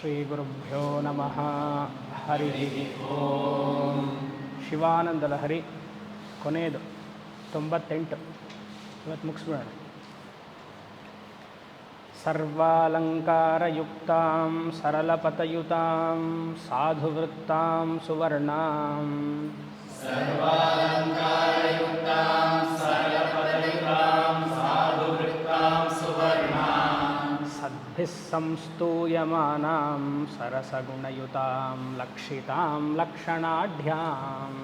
ಶ್ರೀಗುರುಭ್ಯೋ ನಮಃ ಹರಿ ಓಂ ಶಿವಾನಂದ ಲಹರಿ ಕೊನೆಯದು ತೊಂಬತ್ತೆಂಟು. ಇವತ್ತು ಮುಗಿಸ್ಬಿಡೋಣ. ಸರ್ವಾಲಂಕಾರಯುಕ್ತಾಂ ಸರಳಪತಯುತಾಂ ಸಾಧುವೃತ್ತಾಂ ಸುವರ್ಣಾಂ. निस्संस्तूयमानां सरसगुणयुतां लक्षितां लक्षणाढ्याम्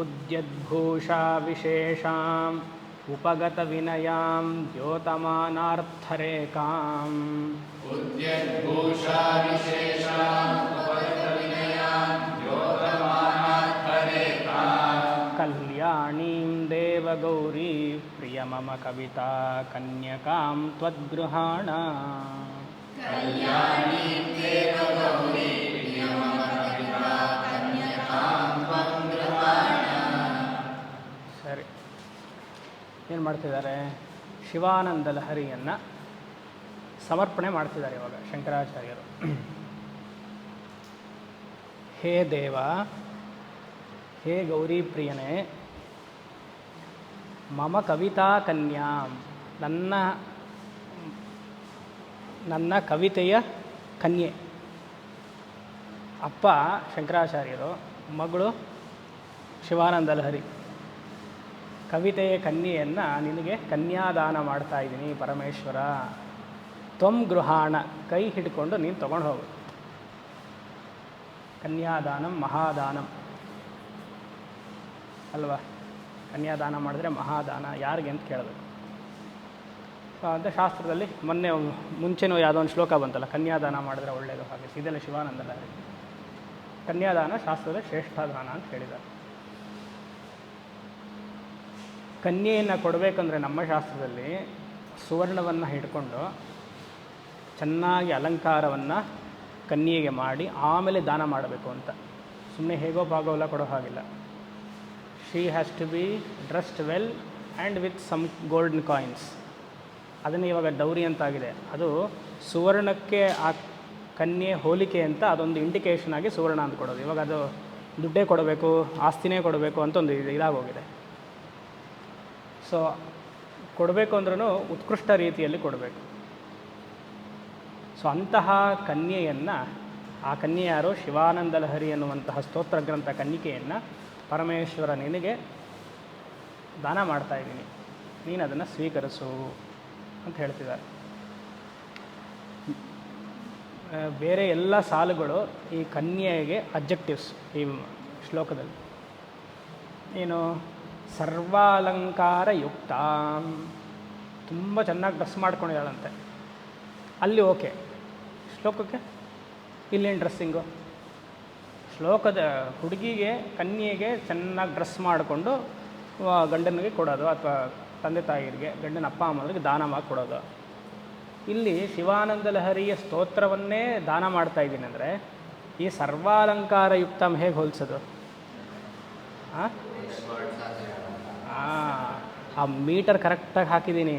उद्यद्भूषाविशेषाम् उपगतविनयां द्योतमानार्थरेकाम् द्योतमानार्थरेखाम् देवगौरी प्रिय मम कविता कन्यकां त्वद्गृहाण ಸರಿ ಏನು ಮಾಡ್ತಿದ್ದಾರೆ ಶಿವಾನಂದ ಲಹರಿಯನ್ನು ಸಮರ್ಪಣೆ ಮಾಡ್ತಿದ್ದಾರೆ ಇವಾಗ ಶಂಕರಾಚಾರ್ಯರು ಹೇ ದೇವ ಹೇ ಗೌರಿ ಪ್ರಿಯನೇ ಮಮ ಕವಿತಾ ಕನ್ಯಾ ನನ್ನ ನನ್ನ ಕವಿತೆಯ ಕನ್ಯೆ ಅಪ್ಪ ಶಂಕರಾಚಾರ್ಯರು ಮಗಳು ಶಿವಾನಂದ ಲಹರಿ ಕವಿತೆಯ ಕನ್ಯೆಯನ್ನು ನಿನಗೆ ಕನ್ಯಾದಾನ ಮಾಡ್ತಾ ಇದ್ದೀನಿ ಪರಮೇಶ್ವರ. ತ್ವಂ ಗೃಹಾಣ, ಕೈ ಹಿಡ್ಕೊಂಡು ನೀನು ತೊಗೊಂಡು ಹೋಗು. ಕನ್ಯಾದಾನಂ, ಮಹಾದಾನಂ. ಅಲ್ವಾ? ಕನ್ಯಾದಾನ ಮಾಡಿದ್ರೆ ಮಹಾದಾನ, ಯಾರಿಗೆ ಅಂತ ಕೇಳಬೇಕು. ಅಂತ ಶಾಸ್ತ್ರದಲ್ಲಿ ಮೊನ್ನೆ ಮುಂಚೆನೂ ಯಾವುದೋ ಒಂದು ಶ್ಲೋಕ ಬಂತಲ್ಲ, ಕನ್ಯಾದಾನ ಮಾಡಿದ್ರೆ ಒಳ್ಳೆಯದು ಹಾಗೆ ಇದೆಲ್ಲ ಶಿವಾನಂದಲ್ಲ ಕನ್ಯಾದಾನ ಶಾಸ್ತ್ರದ ಶ್ರೇಷ್ಠ ದಾನ ಅಂತ ಹೇಳಿದ್ದಾರೆ. ಕನ್ಯೆಯನ್ನು ಕೊಡಬೇಕಂದ್ರೆ ನಮ್ಮ ಶಾಸ್ತ್ರದಲ್ಲಿ ಸುವರ್ಣವನ್ನು ಹಿಡ್ಕೊಂಡು ಚೆನ್ನಾಗಿ ಅಲಂಕಾರವನ್ನು ಕನ್ಯೆಗೆ ಮಾಡಿ ಆಮೇಲೆ ದಾನ ಮಾಡಬೇಕು ಅಂತ. ಸುಮ್ಮನೆ ಹೇಗೋ ಭಾಗವಲ್ಲ ಕೊಡೋ ಹಾಗಿಲ್ಲ. She has to be dressed well and with some golden coins ಅದನ್ನು ಇವಾಗ ಡೌರಿ ಅಂತಾಗಿದೆ. ಅದು ಸುವರ್ಣಕ್ಕೆ ಆ ಕನ್ಯೆ ಹೋಲಿಕೆ ಅಂತ ಅದೊಂದು ಇಂಡಿಕೇಷನ್ ಆಗಿ ಸುವರ್ಣ ಅಂತ ಕೊಡೋದು. ಇವಾಗ ಅದು ದುಡ್ಡೇ ಕೊಡಬೇಕು, ಆಸ್ತಿನೇ ಕೊಡಬೇಕು ಅಂತ ಒಂದು ಇದು ಇದಾಗೋಗಿದೆ. ಸೊ ಕೊಡಬೇಕು ಅಂದ್ರೂ ಉತ್ಕೃಷ್ಟ ರೀತಿಯಲ್ಲಿ ಕೊಡಬೇಕು. ಸೊ ಅಂತಹ ಕನ್ಯೆಯನ್ನು, ಆ ಕನ್ಯೆ ಯಾರು? ಶಿವಾನಂದ ಲಹರಿ ಅನ್ನುವಂತಹ ಸ್ತೋತ್ರ ಗ್ರಂಥ ಕನ್ನಿಕೆಯನ್ನು ಪರಮೇಶ್ವರ ನಿನಗೆ ದಾನ ಮಾಡ್ತಾಯಿದ್ದೀನಿ ನೀನು ಅದನ್ನು ಸ್ವೀಕರಿಸು ಅಂತ ಹೇಳ್ತಿದ್ದಾರೆ. ಬೇರೆ ಎಲ್ಲ ಸಾಲುಗಳು ಈ ಕನ್ಯೆಗೆ ಅಬ್ಜೆಕ್ಟಿವ್ಸ್ ಈ ಶ್ಲೋಕದಲ್ಲಿ. ಏನು? ಸರ್ವಾಲಂಕಾರ ಯುಕ್ತ ತುಂಬ ಚೆನ್ನಾಗಿ ಡ್ರೆಸ್ ಮಾಡ್ಕೊಂಡಿದ್ದಾಳಂತೆ. ಅಲ್ಲಿ ಓಕೆ ಶ್ಲೋಕಕ್ಕೆ? ಇಲ್ಲೇನು ಡ್ರೆಸ್ಸಿಂಗು ಶ್ಲೋಕದ ಹುಡುಗಿಗೆ, ಕನ್ಯೆಗೆ ಚೆನ್ನಾಗಿ ಡ್ರೆಸ್ ಮಾಡಿಕೊಂಡು ಗಂಡನಿಗೆ ಕೊಡೋದು ಅಥವಾ ತಂದೆ ತಾಯಿಯರಿಗೆ ಗಂಡನ ಅಪ್ಪ ಅಮ್ಮನಿಗೆ ದಾನ ಮಾಡಿ ಕೊಡೋದು. ಇಲ್ಲಿ ಶಿವಾನಂದ ಲಹರಿಯ ಸ್ತೋತ್ರವನ್ನೇ ದಾನ ಮಾಡ್ತಾ ಇದ್ದೀನಿ ಅಂದರೆ, ಈ ಸರ್ವಾಲಂಕಾರ ಯುಕ್ತಂ ಹೇಗೆ ಹೋಲಿಸೋದು? ಆ? ಮೀಟರ್ ಕರೆಕ್ಟಾಗಿ ಹಾಕಿದ್ದೀನಿ.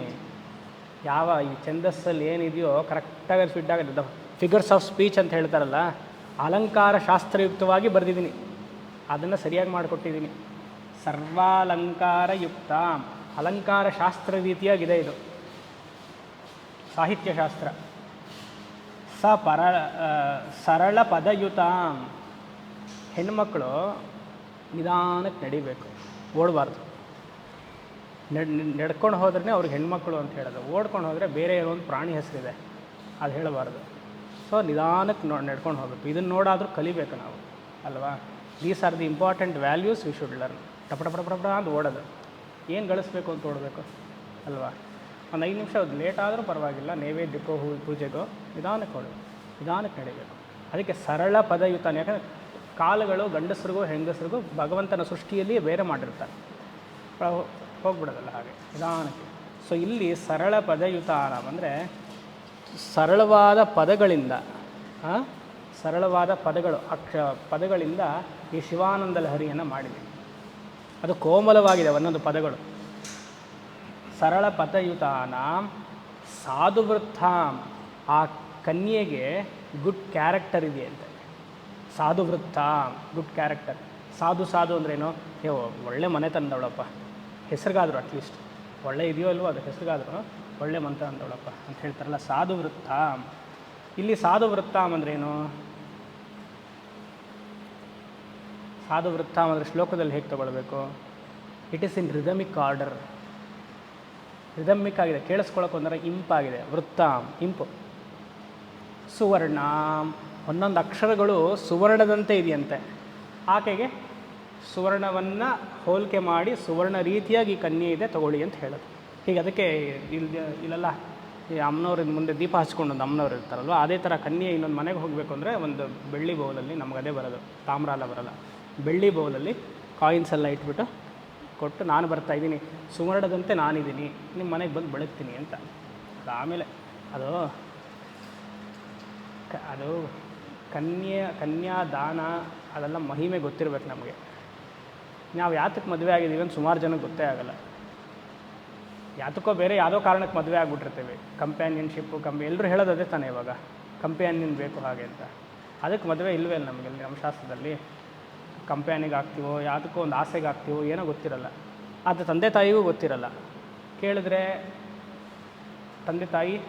ಯಾವ ಈ ಛಂದಸ್ಸಲ್ಲಿ ಏನಿದೆಯೋ ಕರೆಕ್ಟಾಗಿ ಫಿಟ್ ಆಗುತ್ತೆ ಫಿಗರ್ಸ್ ಆಫ್ ಸ್ಪೀಚ್ ಅಂತ ಹೇಳ್ತಾರಲ್ಲ ಅಲಂಕಾರ ಶಾಸ್ತ್ರಯುಕ್ತವಾಗಿ ಬರೆದಿದ್ದೀನಿ. ಅದನ್ನು ಸರಿಯಾಗಿ ಮಾಡಿಕೊಟ್ಟಿದ್ದೀನಿ. ಸರ್ವಾಲಂಕಾರಯುಕ್ತ. ಅಲಂಕಾರ ಶಾಸ್ತ್ರ ರೀತಿಯಾಗಿದೆ ಇದು. ಸಾಹಿತ್ಯಶಾಸ್ತ್ರ. ಸ ಪರ ಸರಳ ಪದಯುತ ಹೆಣ್ಮಕ್ಳು ನಿಧಾನಕ್ಕೆ ನಡಿಬೇಕು. ಓಡಬಾರ್ದು. ನಡ್, ನಡ್ಕೊಂಡು ಹೋದ್ರೆ ಅವ್ರಿಗೆ ಹೆಣ್ಮಕ್ಳು ಅಂತ ಹೇಳೋದು. ಓಡ್ಕೊಂಡು ಹೋದರೆ ಬೇರೆ ಏನೋ ಒಂದು ಪ್ರಾಣಿ ಹೆಸರಿದೆ. ಅದು ಹೇಳಬಾರ್ದು. ಸೊ ನಿಧಾನಕ್ಕೆ ನೋ, ನಡ್ಕೊಂಡು ಹೋಗಬೇಕು. ಇದನ್ನು ನೋಡಾದರೂ ಕಲಿಬೇಕು ನಾವು, ಅಲ್ವಾ? These are the important values we should learn ಟಪ ಟಪ ಟಪ ಅಂತ ಓಡೋದು. ಏನು ಗಳಿಸ್ಬೇಕು ಅಂತ ಓಡಬೇಕು, ಅಲ್ವಾ? ಒಂದು ಐದು ನಿಮಿಷ ಅದು ಲೇಟ್ ಆದರೂ ಪರವಾಗಿಲ್ಲ ನೈವೇದ್ಯಕ್ಕೋ ಹೂ, ಪೂಜೆಗೋ, ನಿಧಾನಕ್ಕೆ ಹೋಗಬೇಕು ನಿಧಾನಕ್ಕೆ ನಡಿಬೇಕು. ಅದಕ್ಕೆ ಸರಳ ಪದಯುತ ಯಾಕಂದರೆ ಕಾಲುಗಳು ಗಂಡಸರಿಗೂ, ಹೆಂಗಸರಿಗೂ ಭಗವಂತನ ಸೃಷ್ಟಿಯಲ್ಲಿ ಬೇರೆ ಮಾಡಿರ್ತಾರೆ. ಹೋಗ್ಬಿಡೋದಲ್ಲ ಹಾಗೆ, ನಿಧಾನಕ್ಕೆ. ಸೊ ಇಲ್ಲಿ ಸರಳ ಪದಯುತ ಅಂದರೆ ಸರಳವಾದ ಪದಗಳಿಂದ ಸರಳವಾದ ಪದಗಳು, ಅಕ್ಷ, ಪದಗಳಿಂದ ಈ ಶಿವಾನಂದ ಲಹರಿಯನ್ನು ಮಾಡಿದೆ. ಅದು ಕೋಮಲವಾಗಿದೆ ಒಂದೊಂದು ಪದಗಳು. ಸರಳ ಪಥಯುತಾನಾಂ ಸಾಧುವೃತ್ತಾಂ, ಆ ಕನ್ಯೆಗೆ ಗುಡ್ ಕ್ಯಾರೆಕ್ಟರ್ ಅಂತ ಸಾಧುವೃತ್ತ, ಗುಡ್ ಕ್ಯಾರೆಕ್ಟರ್. ಸಾಧು ಸಾಧು ಅಂದ್ರೇನು? ಏ ಒಳ್ಳೆ ಮನೆ ತಂದವಳಪ್ಪ. ಹೆಸರುಗಾದರು ಅಟ್ಲೀಸ್ಟ್ ಒಳ್ಳೆ ಇದೆಯೋ ಅಲ್ವೋ ಅದು ಹೆಸರಿಗಾದ್ರು. ಒಳ್ಳೆ ಮಂತ್ರ ಅಂದವಳಪ್ಪ ಅಂತ ಹೇಳ್ತಾರಲ್ಲ ಸಾಧು ವೃತ್ತ ಇಲ್ಲಿ ಸಾಧು ವೃತ್ತಾಮ್ ಅಂದ್ರೇನು? ಸಾಧು ವೃತ್ತಾಮ್ ಅಂದರೆ ಶ್ಲೋಕದಲ್ಲಿ ಹೇಗೆ ತಗೊಳ್ಬೇಕು? It is in rhythmic order rhythmic ಆಗಿದೆ ಕೇಳಿಸ್ಕೊಳಕ್ಕೆ ಒಂಥರ ಇಂಪಾಗಿದೆ. ವೃತ್ತಾಂ, ಇಂಪು. ಸುವರ್ಣ. ಒಂದೊಂದು ಅಕ್ಷರಗಳು ಸುವರ್ಣದಂತೆ ಇದೆಯಂತೆ. ಆಕೆಗೆ ಸುವರ್ಣವನ್ನು ಹೋಲಿಕೆ ಮಾಡಿ ಸುವರ್ಣ ರೀತಿಯಾಗಿ ಕನ್ಯೆ ಇದೆ, ತಗೊಳ್ಳಿ ಅಂತ ಹೇಳೋದು. ಹೀಗೆ ಅದಕ್ಕೆ ಇಲ್ಲಿ ಇಲ್ಲೆಲ್ಲ ಈ ಅಮ್ಮನವ್ರ ಮುಂದೆ ದೀಪ ಹಚ್ಕೊಂಡು ಒಂದು ಅಮ್ಮನವ್ರು ಇರ್ತಾರಲ್ವ, ಅದೇ ಥರ ಕನ್ಯೆ ಇನ್ನೊಂದು ಮನೆಗೆ ಹೋಗಬೇಕು ಅಂದರೆ ಒಂದು ಬೆಳ್ಳಿ ಬೌಲಲ್ಲಿ ನಮ್ಗೆ ಅದೇ ಬರೋದು ತಾಮ್ರ ಎಲ್ಲ ಬರೋಲ್ಲ. ಬೆಳ್ಳಿ ಬೌಲಲ್ಲಿ ಕಾಯಿನ್ಸ್ ಎಲ್ಲ ಇಟ್ಬಿಟ್ಟು ಕೊಟ್ಟು ನಾನು ಬರ್ತಾ ಇದ್ದೀನಿ, ಸುವರ್ಣದಂತೆ ನಾನಿದ್ದೀನಿ ನಿಮ್ಮ ಮನೆಗೆ ಬಂದು ಬೆಳಗ್ತೀನಿ ಅಂತ. ಆಮೇಲೆ ಅದು ಕ, ಅದು ಕನ್ಯೆ ದಾನ, ಅದೆಲ್ಲ ಮಹಿಮೆ ಗೊತ್ತಿರ್ಬೇಕು ನಮಗೆ. ನಾವು ಯಾತಕ್ಕೆ ಮದುವೆ ಆಗಿದ್ದೀವಿ ಅಂತ ಸುಮಾರು ಜನಕ್ಕೆ ಗೊತ್ತೇ ಆಗಲ್ಲ. ಯಾತಕ್ಕೋ ಬೇರೆ ಯಾವುದೋ ಕಾರಣಕ್ಕೆ ಮದುವೆ ಆಗಿಬಿಟ್ಟಿರ್ತೇವೆ. ಕಂಪ್ಯಾನಿಯನ್ಶಿಪ್ಪು ಕಂಪ್ ಎಲ್ಲರೂ ಹೇಳೋದು ಅದೇ ತಾನೇ ಇವಾಗ. ಕಂಪ್ಯಾನಿಯನ್ ಬೇಕು ಹಾಗೆ ಅಂತ. ಅದಕ್ಕೆ ಮದುವೆ ಇಲ್ಲವೇ ಇಲ್ಲ ನಮಗೆ ನಮ್ಮ ಶಾಸ್ತ್ರದಲ್ಲಿ. ಕಂಪ್ಯಾನಿಗೆ ಆಗ್ತೀವೋ ಯಾವುದಕ್ಕೋ ಒಂದು ಆಸೆಗೆ ಆಗ್ತೀವೋ, ಏನೋ ಗೊತ್ತಿರಲ್ಲ. ಅದು ತಂದೆ ತಾಯಿಗೂ ಗೊತ್ತಿರಲ್ಲ. ಕೇಳಿದ್ರೆ ತಂದೆ ತಾಯಿ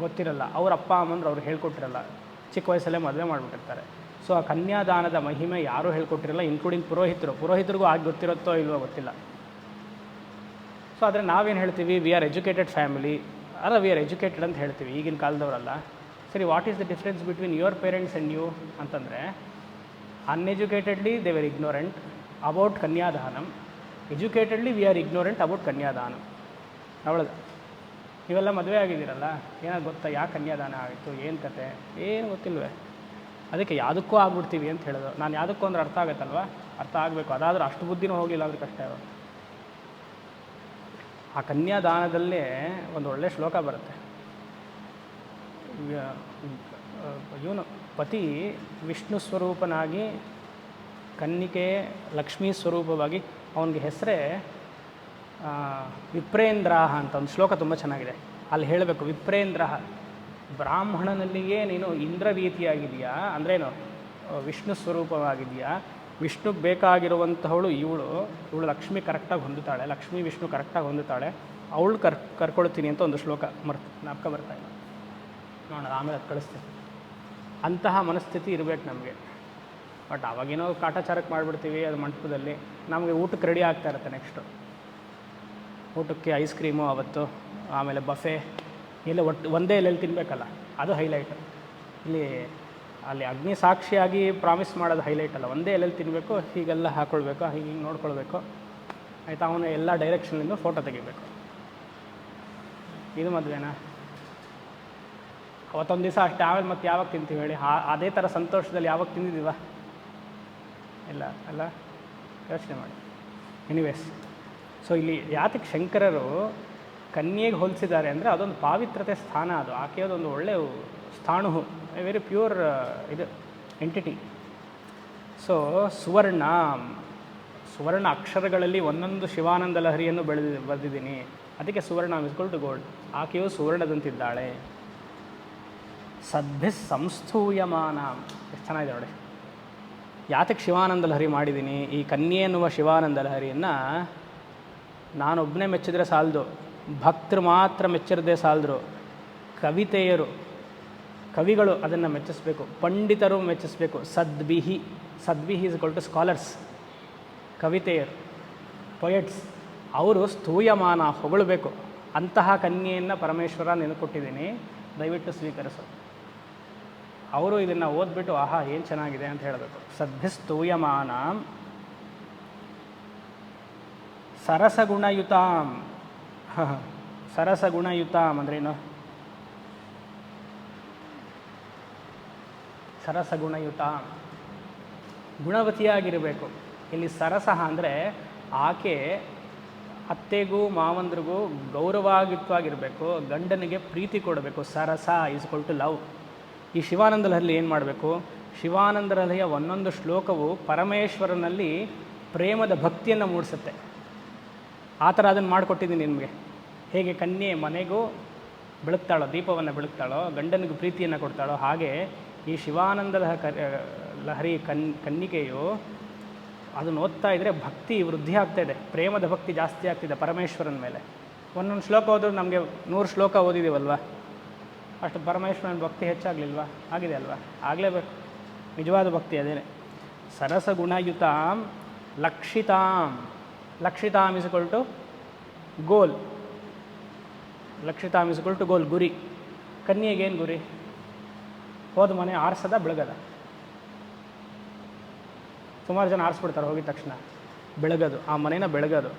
ಗೊತ್ತಿರಲ್ಲ. ಅವ್ರ ಅಪ್ಪ, ಅಮ್ಮಂದ್ರೆ ಅವ್ರು ಹೇಳ್ಕೊಟ್ಟಿರಲ್ಲ. ಚಿಕ್ಕ ವಯಸ್ಸಲ್ಲೇ ಮದುವೆ ಮಾಡಿಬಿಟ್ಟಿರ್ತಾರೆ. ಸೊ ಆ ಕನ್ಯಾದಾನದ ಮಹಿಮೆ ಯಾರೂ ಹೇಳ್ಕೊಟ್ಟಿರಲ್ಲ ಇನ್ಕ್ಲೂಡಿಂಗ್ ಪುರೋಹಿತರು. ಪುರೋಹಿತರಿಗೂ ಆಗಿ ಗೊತ್ತಿರುತ್ತೋ ಇಲ್ವೋ ಗೊತ್ತಿಲ್ಲ. ಸೊ ಆದರೆ ನಾವೇನು ಹೇಳ್ತೀವಿ ವಿ ಆರ್ ಎಜುಕೇಟೆಡ್ ಫ್ಯಾಮಿಲಿ ಅಲ್ಲ ವಿ ಆರ್ ಎಜುಕೇಟೆಡ್ ಅಂತ ಹೇಳ್ತೀವಿ, ಈಗಿನ ಕಾಲದವರಲ್ಲ. ಸರಿ what is the difference between your parents and you ಅಂತಂದರೆ uneducatedly they were ignorant about kanyadanam educatedly we are ignorant about kanyadanam ಅವಳದು. ಇವೆಲ್ಲ ಮದುವೆ ಆಗಿದ್ದೀರಲ್ಲ ಏನಾದ್ರು ಗೊತ್ತಾ? ಯಾಕೆ ಕನ್ಯಾದಾನ ಆಯಿತು? ಏನು ಕತೆ? ಏನು ಗೊತ್ತಿಲ್ವೇ? ಅದಕ್ಕೆ ಯಾವುದಕ್ಕೂ ಆಗ್ಬಿಡ್ತೀವಿ ಅಂತ ಹೇಳೋದು. ನಾನು ಯಾವುದಕ್ಕೂ ಅಂದ್ರೆ ಅರ್ಥ ಆಗುತ್ತಲ್ವ? ಅರ್ಥ ಆಗಬೇಕು. ಅದಾದರೂ ಅಷ್ಟು ಬುದ್ಧಿನೂ ಹೋಗಿಲ್ಲ ಅಂದ್ರೆ ಕಷ್ಟ ಇರೋದು ಆ ಕನ್ಯಾದಾನದಲ್ಲೇ ಒಂದು ಒಳ್ಳೆ ಶ್ಲೋಕ ಬರುತ್ತೆ. ಇವನು ಪತಿ ವಿಷ್ಣು ಸ್ವರೂಪನಾಗಿ, ಕನ್ನಿಕೆ ಲಕ್ಷ್ಮೀ ಸ್ವರೂಪವಾಗಿ ಅವನಿಗೆ ಹೆಸರೇ ವಿಪ್ರೇಂದ್ರ ಅಂತ ಒಂದು ಶ್ಲೋಕ ತುಂಬ ಚೆನ್ನಾಗಿದೆ. ಅಲ್ಲಿ ಹೇಳಬೇಕು, ವಿಪ್ರೇಂದ್ರಹ, ಬ್ರಾಹ್ಮಣನಲ್ಲಿಯೇ ನೀನು ಇಂದ್ರ ರೀತಿಯಾಗಿದೆಯಾ ಅಂದ್ರೇನು, ವಿಷ್ಣು ಸ್ವರೂಪವಾಗಿದೆಯಾ ವಿಷ್ಣುಗೆ ಬೇಕಾಗಿರುವಂಥವಳು ಇವಳು. ಇವಳು ಲಕ್ಷ್ಮಿ ಕರೆಕ್ಟಾಗಿ ಹೊಂದುತ್ತಾಳೆ. ಲಕ್ಷ್ಮಿ, ವಿಷ್ಣು ಕರೆಕ್ಟಾಗಿ ಹೊಂದುತ್ತಾಳೆ. ಅವಳು ಕರ್, ಕರ್ಕೊಳ್ತೀನಿ ಅಂತ ಒಂದು ಶ್ಲೋಕ ಮರ್ತು ನಾಪಕ ಬರ್ತಾ ಇಲ್ಲ. ನೋಡೋಣ, ಆಮೇಲೆ ಅದು ಕಳಿಸ್ತೀನಿ. ಅಂತಹ ಮನಸ್ಥಿತಿ ಇರಬೇಕು ನಮಗೆ. ಬಟ್ ಅವಾಗೇನೋ ಕಾಟಾಚಾರಕ್ಕೆ ಮಾಡಿಬಿಡ್ತೀವಿ ಅದು ಮಂಟಪದಲ್ಲಿ. ನಮಗೆ ಊಟಕ್ಕೆ ರೆಡಿ ಆಗ್ತಾ ಇರುತ್ತೆ ನೆಕ್ಸ್ಟು ಊಟಕ್ಕೆ ಐಸ್ ಕ್ರೀಮು ಅವತ್ತು, ಆಮೇಲೆ ಬಫೆ ಎಲ್ಲ ಒಟ್ಟು ಒಂದೇ ಎಲ್ಲೆಲ್ಲಿ ತಿನ್ನಬೇಕಲ್ಲ ಅದು ಹೈಲೈಟ್ ಇಲ್ಲಿ ಅಲ್ಲಿ ಅಗ್ನಿ ಸಾಕ್ಷಿಯಾಗಿ ಪ್ರಾಮಿಸ್ ಮಾಡೋದು ಹೈಲೈಟ್ ಅಲ್ಲ. ಒಂದೇ ಎಲ್ಲೆಲ್ಲಿ ತಿನ್ನಬೇಕು ಹೀಗೆಲ್ಲ ಹಾಕ್ಕೊಳ್ಬೇಕು ಹೀಗೆ ಹಿಂಗೆ ನೋಡ್ಕೊಳ್ಬೇಕು. ಆಯಿತಾ, ಅವನು ಎಲ್ಲ ಡೈರೆಕ್ಷನಿಂದ ಫೋಟೋ ತೆಗಿಬೇಕು. ಇದು ಮದುವೆನಾ? ಅವತ್ತೊಂದು ದಿವಸ ಅಷ್ಟೇ, ಆಮೇಲೆ ಮತ್ತೆ ಯಾವಾಗ ತಿಂತೀವಿ ಹೇಳಿ? ಅದೇ ಥರ ಸಂತೋಷದಲ್ಲಿ ಯಾವಾಗ ತಿಂದಿದ್ದೀವ? ಇಲ್ಲ, ಅಲ್ಲ, ಯೋಚನೆ ಮಾಡಿ. ಎನಿವೇಸ್ ಸೊ ಇಲ್ಲಿ ಯಾತಕ್ಕೆ ಶಂಕರರು ಕನ್ಯೆಗೆ ಹೋಲಿಸಿದ್ದಾರೆ ಅಂದರೆ ಅದೊಂದು ಪಾವಿತ್ರತೆ ಸ್ಥಾನ ಅದು. ಆಕೆಯದೊಂದು ಒಳ್ಳೆಯ ಸ್ಥಾಣು ವೆರಿ ಪ್ಯೂರ್ ಇದು ಎಂಟಿಟಿ ಸೊ ಸುವರ್ಣ ಸುವರ್ಣ ಅಕ್ಷರಗಳಲ್ಲಿ ಒಂದೊಂದು ಶಿವಾನಂದ ಲಹರಿಯನ್ನು ಬೆಳೆದಿ, ಬರೆದಿದ್ದೀನಿ. ಅದಕ್ಕೆ ಸುವರ್ಣ ಇಸ್ಕೊಲ್ ಟು ಗೋಲ್ಡ್ ಆಕೆಯು ಸುವರ್ಣದಂತಿದ್ದಾಳೆ. ಸದ್ಭಿ ಸಂಸ್ಥೂಯಮಾನ. ಎಷ್ಟು ಚೆನ್ನಾಗಿದೆ ನೋಡಿ. ಯಾತಕ್ಕೆ ಶಿವಾನಂದ ಲಹರಿ ಮಾಡಿದ್ದೀನಿ? ಈ ಕನ್ಯೆ ಎನ್ನುವ ಶಿವಾನಂದ ಲಹರಿಯನ್ನು ನಾನೊಬ್ಬನೇ ಮೆಚ್ಚಿದ್ರೆ ಸಾಲದು. ಭಕ್ತರು ಮಾತ್ರ ಮೆಚ್ಚಿರದೆ ಸಾಲದ್ರು. ಕವಿತೆಯರು ಕವಿಗಳು ಅದನ್ನು ಮೆಚ್ಚಿಸ್ಬೇಕು, ಪಂಡಿತರು ಮೆಚ್ಚಿಸ್ಬೇಕು. ಸದ್ಬಿಹಿ ಸದ್ಬಿಹಿ ಇಸ್ ಟು ಸ್ಕಾಲರ್ಸ್ ಕವಿತೆಯರು ಪೊಯೆಟ್ಸ್ ಅವರು ಸ್ತೂಯಮಾನ ಹೊಗಳಬೇಕು. ಅಂತಹ ಕನ್ಯೆಯನ್ನು ಪರಮೇಶ್ವರ ನೆನಕೊಟ್ಟಿದ್ದೀನಿ ದಯವಿಟ್ಟು ಸ್ವೀಕರಿಸು. ಅವರು ಇದನ್ನು ಓದ್ಬಿಟ್ಟು, ಆಹಾ, ಏನು ಚೆನ್ನಾಗಿದೆ? ಅಂತ ಹೇಳಬೇಕು. ಸದ್ಭಿಸ್ತೂಯಮಾನ ಸರಸಗುಣಯುತಾಂ. ಸರಸಗುಣಯುತಾಂ ಅಂದ್ರೇನು ಸರಸಗುಣಯುತ. ಗುಣವತಿಯಾಗಿರಬೇಕು. ಇಲ್ಲಿ ಸರಸ ಅಂದರೆ ಆಕೆ ಅತ್ತೆಗೂ ಮಾವಂದ್ರಿಗೂ ಗೌರವಾಗಿತ್ವಾಗಿರಬೇಕು ಗಂಡನಿಗೆ ಪ್ರೀತಿ ಕೊಡಬೇಕು. ಸರಸ ಈಸ್ ಟು ಲವ್ ಈ ಶಿವಾನಂದ ಲಹರಿ ಏನು ಮಾಡಬೇಕು? ಶಿವಾನಂದ ಲಹರಿಯ ಒಂದೊಂದು ಶ್ಲೋಕವು ಪರಮೇಶ್ವರನಲ್ಲಿ ಪ್ರೇಮದ ಭಕ್ತಿಯನ್ನು ಮೂಡಿಸುತ್ತೆ. ಆ ಥರ ಅದನ್ನು ಮಾಡಿಕೊಟ್ಟಿದ್ದೀನಿ ನಿಮಗೆ. ಹೇಗೆ ಕನ್ಯೆ ಮನೆಗೂ ಬೆಳಗ್ತಾಳೋ, ದೀಪವನ್ನು ಬೆಳಗ್ತಾಳೋ, ಗಂಡನಿಗೂ ಪ್ರೀತಿಯನ್ನು ಕೊಡ್ತಾಳೋ ಹಾಗೆ ಈ ಶಿವಾನಂದ ಲಹರಿ ಕನ್, ಕನ್ನಿಕೆಯು ಅದನ್ನು ಓದ್ತಾ ಇದ್ದರೆ ಭಕ್ತಿ ವೃದ್ಧಿ ಆಗ್ತಾ ಇದೆ. ಪ್ರೇಮದ ಭಕ್ತಿ ಜಾಸ್ತಿ ಆಗ್ತಿದೆ ಪರಮೇಶ್ವರನ ಮೇಲೆ. ಒಂದೊಂದು ಶ್ಲೋಕ ಓದಿದ್ರು ನಮಗೆ ನೂರು ಶ್ಲೋಕ ಓದಿದ್ದೀವಲ್ವ ಅಷ್ಟು ಪರಮೇಶ್ವರನ ಭಕ್ತಿ ಹೆಚ್ಚಾಗಲಿಲ್ವಾ? ಆಗಿದೆ ಅಲ್ವಾ? ಆಗಲೇಬೇಕು. ನಿಜವಾದ ಭಕ್ತಿ ಅದೇನೆ. ಸರಸ ಗುಣಯುತಾಂ ಲಕ್ಷಿತಾಂ ಲಕ್ಷಿತಾಂ ಇಸ್ಕೊಲ್ ಟು ಗೋಲ್ ಲಕ್ಷಿತಾಂ ಇಸ್ಕೊಲ್ ಟು ಗೋಲ್ ಗುರಿ. ಕನ್ಯೆಗೇನು ಗುರಿ? ಹೋದ ಮನೆ ಆರಿಸದ ಬೆಳಗದ. ಸುಮಾರು ಜನ ಆರಿಸ್ಬಿಡ್ತಾರೆ ಹೋಗಿದ ತಕ್ಷಣ. ಬೆಳಗೋದು, ಆ ಮನೇನ ಬೆಳಗೋದು.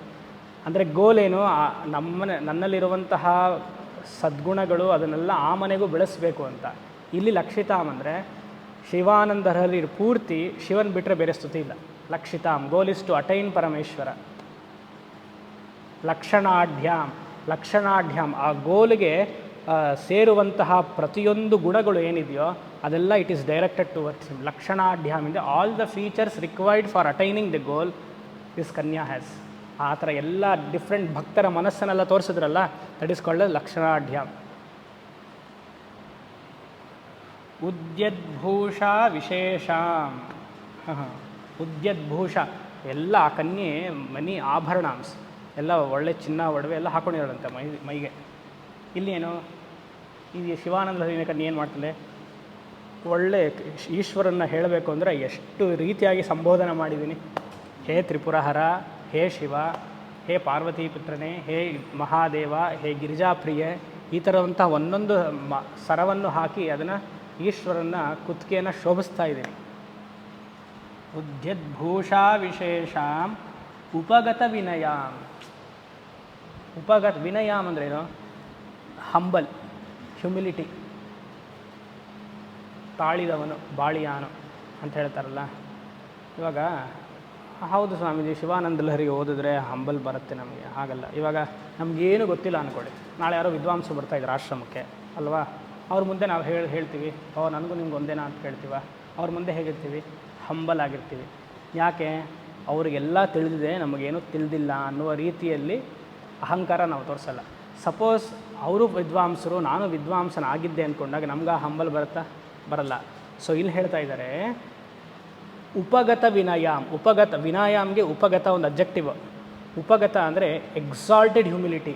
ಅಂದರೆ ಗೋಲೇನು ನಮ್ಮನೆ ನನ್ನಲ್ಲಿರುವಂತಹ ಸದ್ಗುಣಗಳು ಅದನ್ನೆಲ್ಲ ಆ ಮನೆಗೂ ಬೆಳೆಸಬೇಕು ಅಂತ. ಇಲ್ಲಿ ಲಕ್ಷಿತಾಮ್ ಅಂದರೆ ಶಿವಾನಂದರಲ್ಲಿ ಪೂರ್ತಿ ಶಿವನ್ ಬಿಟ್ಟರೆ ಬೇರೆ ಸ್ತುತಿ ಇಲ್ಲ. ಲಕ್ಷಿತಾಮ್ goal is to attain Parameshwara. ಲಕ್ಷಣಾಢ್ಯಾಮ್ ಲಕ್ಷಣಾಢ್ಯಾಮ್, ಆ ಗೋಲ್ಗೆ ಸೇರುವಂತಹ ಪ್ರತಿಯೊಂದು ಗುಣಗಳು ಏನಿದೆಯೋ ಅದೆಲ್ಲ it is directed towards him ಲಕ್ಷಣಾಢ್ಯಾಮ್ ಇಂದ all the features required for attaining the goal this Kanya has ಆ ಥರ ಎಲ್ಲ ಡಿಫ್ರೆಂಟ್ ಭಕ್ತರ ಮನಸ್ಸನ್ನೆಲ್ಲ ತೋರಿಸಿದ್ರಲ್ಲ ತಡಿಸ್ಕೊಳ್ಳೋದು ಇಸ್ ಲಕ್ಷಣಾಢ್ಯಾಮ್ ಉದ್ಯದ್ಭೂಷ ವಿಶೇಷ. ಹಾಂ ಉದ್ಯದ್ಭೂಷ. ಎಲ್ಲ ಕನ್ಯೆ ಮನಿ ಆಭರಣಾಂಸ್ ಎಲ್ಲ ಒಳ್ಳೆ ಚಿನ್ನ ಒಡವೆ ಎಲ್ಲ ಹಾಕೊಂಡಿರೋಂಥ ಮೈ, ಮೈಗೆ. ಇಲ್ಲಿ ಏನು ಈ ಶಿವಾನಂದ ಹರಿವಿನ ಏನು ಮಾಡ್ತಾಳೆ ಒಳ್ಳೆ ಈಶ್ವರನ್ನ ಹೇಳಬೇಕು ಅಂದರೆ ಎಷ್ಟು ರೀತಿಯಾಗಿ ಸಂಬೋಧನೆ ಮಾಡಿದ್ದೀನಿ. ಹೇ ತ್ರಿಪುರಹರ, ಹೇ ಶಿವ, ಹೇ ಪಾರ್ವತಿ ಪುತ್ರನೇ, ಹೇ ಮಹಾದೇವ, ಹೇ ಗಿರಿಜಾಪ್ರಿಯ, ಈ ಥರದಂಥ ಒಂದೊಂದು ಮ ಸರವನ್ನು ಹಾಕಿ ಅದನ್ನು ಈಶ್ವರನ ಕುತ್ತಿಗೆಯನ್ನು ಶೋಭಿಸ್ತಾ ಇದ್ದೀನಿ. ಉದ್ಯದ್ಭೂಷಾ ವಿಶೇಷಾಂ, ಉಪಗತ ವಿನಯಾಂ. ಉಪಗತ ವಿನಯಾಮ್ ಅಂದ್ರೇನು ಹಂಬಲ್ ಹ್ಯುಮಿಲಿಟಿ ತಾಳಿದವನು, ಬಾಳಿಯಾನು ಅಂತ ಹೇಳ್ತಾರಲ್ಲ. ಇವಾಗ, ಹೌದು ಸ್ವಾಮೀಜಿ ಶಿವಾನಂದ ಲಹರಿ ಓದಿದ್ರೆ ಹಂಬಲ್ ಬರುತ್ತೆ ನಮಗೆ, ಹಾಗಲ್ಲ. ಇವಾಗ ನಮಗೇನು ಗೊತ್ತಿಲ್ಲ ಅಂದ್ಕೊಳ್ಳಿ ನಾಳೆ ಯಾರೋ ವಿದ್ವಾಂಸರು ಬರ್ತಾ ಇದ್ದಾರೆ ಆಶ್ರಮಕ್ಕೆ, ಅಲ್ವಾ? ಅವ್ರ ಮುಂದೆ ನಾವು ಹೇಳಿ, ಹೇಳ್ತೀವಿ, ಓ, ನನಗೂ ನಿಮ್ಗೆ ಒಂದೇನಾ ಅಂತ ಕೇಳ್ತೀವ? ಅವ್ರ ಮುಂದೆ ಹೇಗಿರ್ತೀವಿ? ಹಂಬಲ್ ಆಗಿರ್ತೀವಿ. ಯಾಕೆ? ಅವರಿಗೆಲ್ಲ ತಿಳಿದಿದೆ, ನಮಗೇನು ತಿಳಿದಿಲ್ಲ ಅನ್ನುವ ರೀತಿಯಲ್ಲಿ ಅಹಂಕಾರ ನಾವು ತೋರಿಸಲ್ಲ. ಸಪೋಸ್ ಅವರು ವಿದ್ವಾಂಸರು, ನಾನು ವಿದ್ವಾಂಸನಾಗಿದ್ದೆ ಅಂದ್ಕೊಂಡಾಗ ನಮ್ಗೆ ಆ ಹಂಬಲ್ ಬರುತ್ತಾ? ಬರಲ್ಲ. ಸೊ ಇಲ್ಲಿ ಹೇಳ್ತಾ ಇದ್ದಾರೆ, ಉಪಗತ ವಿನಯಾಮ್. ಉಪಗತ ವಿನಯಾಮ್ಗೆ ಉಪಗತ ಒಂದು ಅಬ್ಜೆಕ್ಟಿವ್ ಉಪಗತ ಅಂದರೆ ಎಕ್ಸಾಲ್ಟೆಡ್ ಹ್ಯುಮಿಲಿಟಿ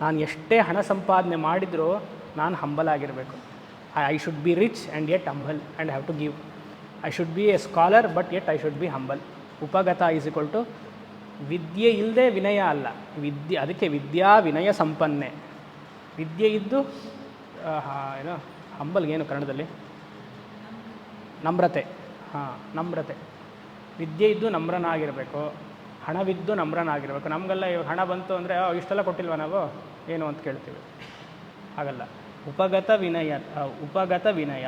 ನಾನು ಎಷ್ಟೇ ಹಣ ಸಂಪಾದನೆ ಮಾಡಿದರೂ ನಾನು ಹಂಬಲ್ ಆಗಿರಬೇಕು. I should be rich and yet humble and have to give I should be a scholar but yet I should be humble ಉಪಗತ is equal to ವಿದ್ಯೆ ಇಲ್ಲದೆ ವಿನಯ ಅಲ್ಲ. ವಿದ್ಯೆ, ಅದಕ್ಕೆ ವಿದ್ಯಾ ವಿನಯ ಸಂಪನ್ನೆ. ವಿದ್ಯೆ ಇದ್ದು ಏನೋ ಹಾ- ಏನೋ ಕನ್ನಡದಲ್ಲಿ? ನಮ್ರತೆ. ಹಾಂ, ನಮ್ರತೆ. ವಿದ್ಯೆ ಇದ್ದು ನಮ್ರನಾಗಿರಬೇಕು. ಹಣವಿದ್ದು ನಮ್ರನಾಗಿರಬೇಕು. ನಮಗೆಲ್ಲ ಇವಾಗ ಹಣ ಬಂತು ಅಂದರೆ ಇಷ್ಟೆಲ್ಲ ಕೊಟ್ಟಿಲ್ವ ನಾವು? ಏನು ಅಂತ ಕೇಳ್ತೀವಿ. ಹಾಗಲ್ಲ. ಉಪಗತ ವಿನಯ ಉಪಗತ ವಿನಯ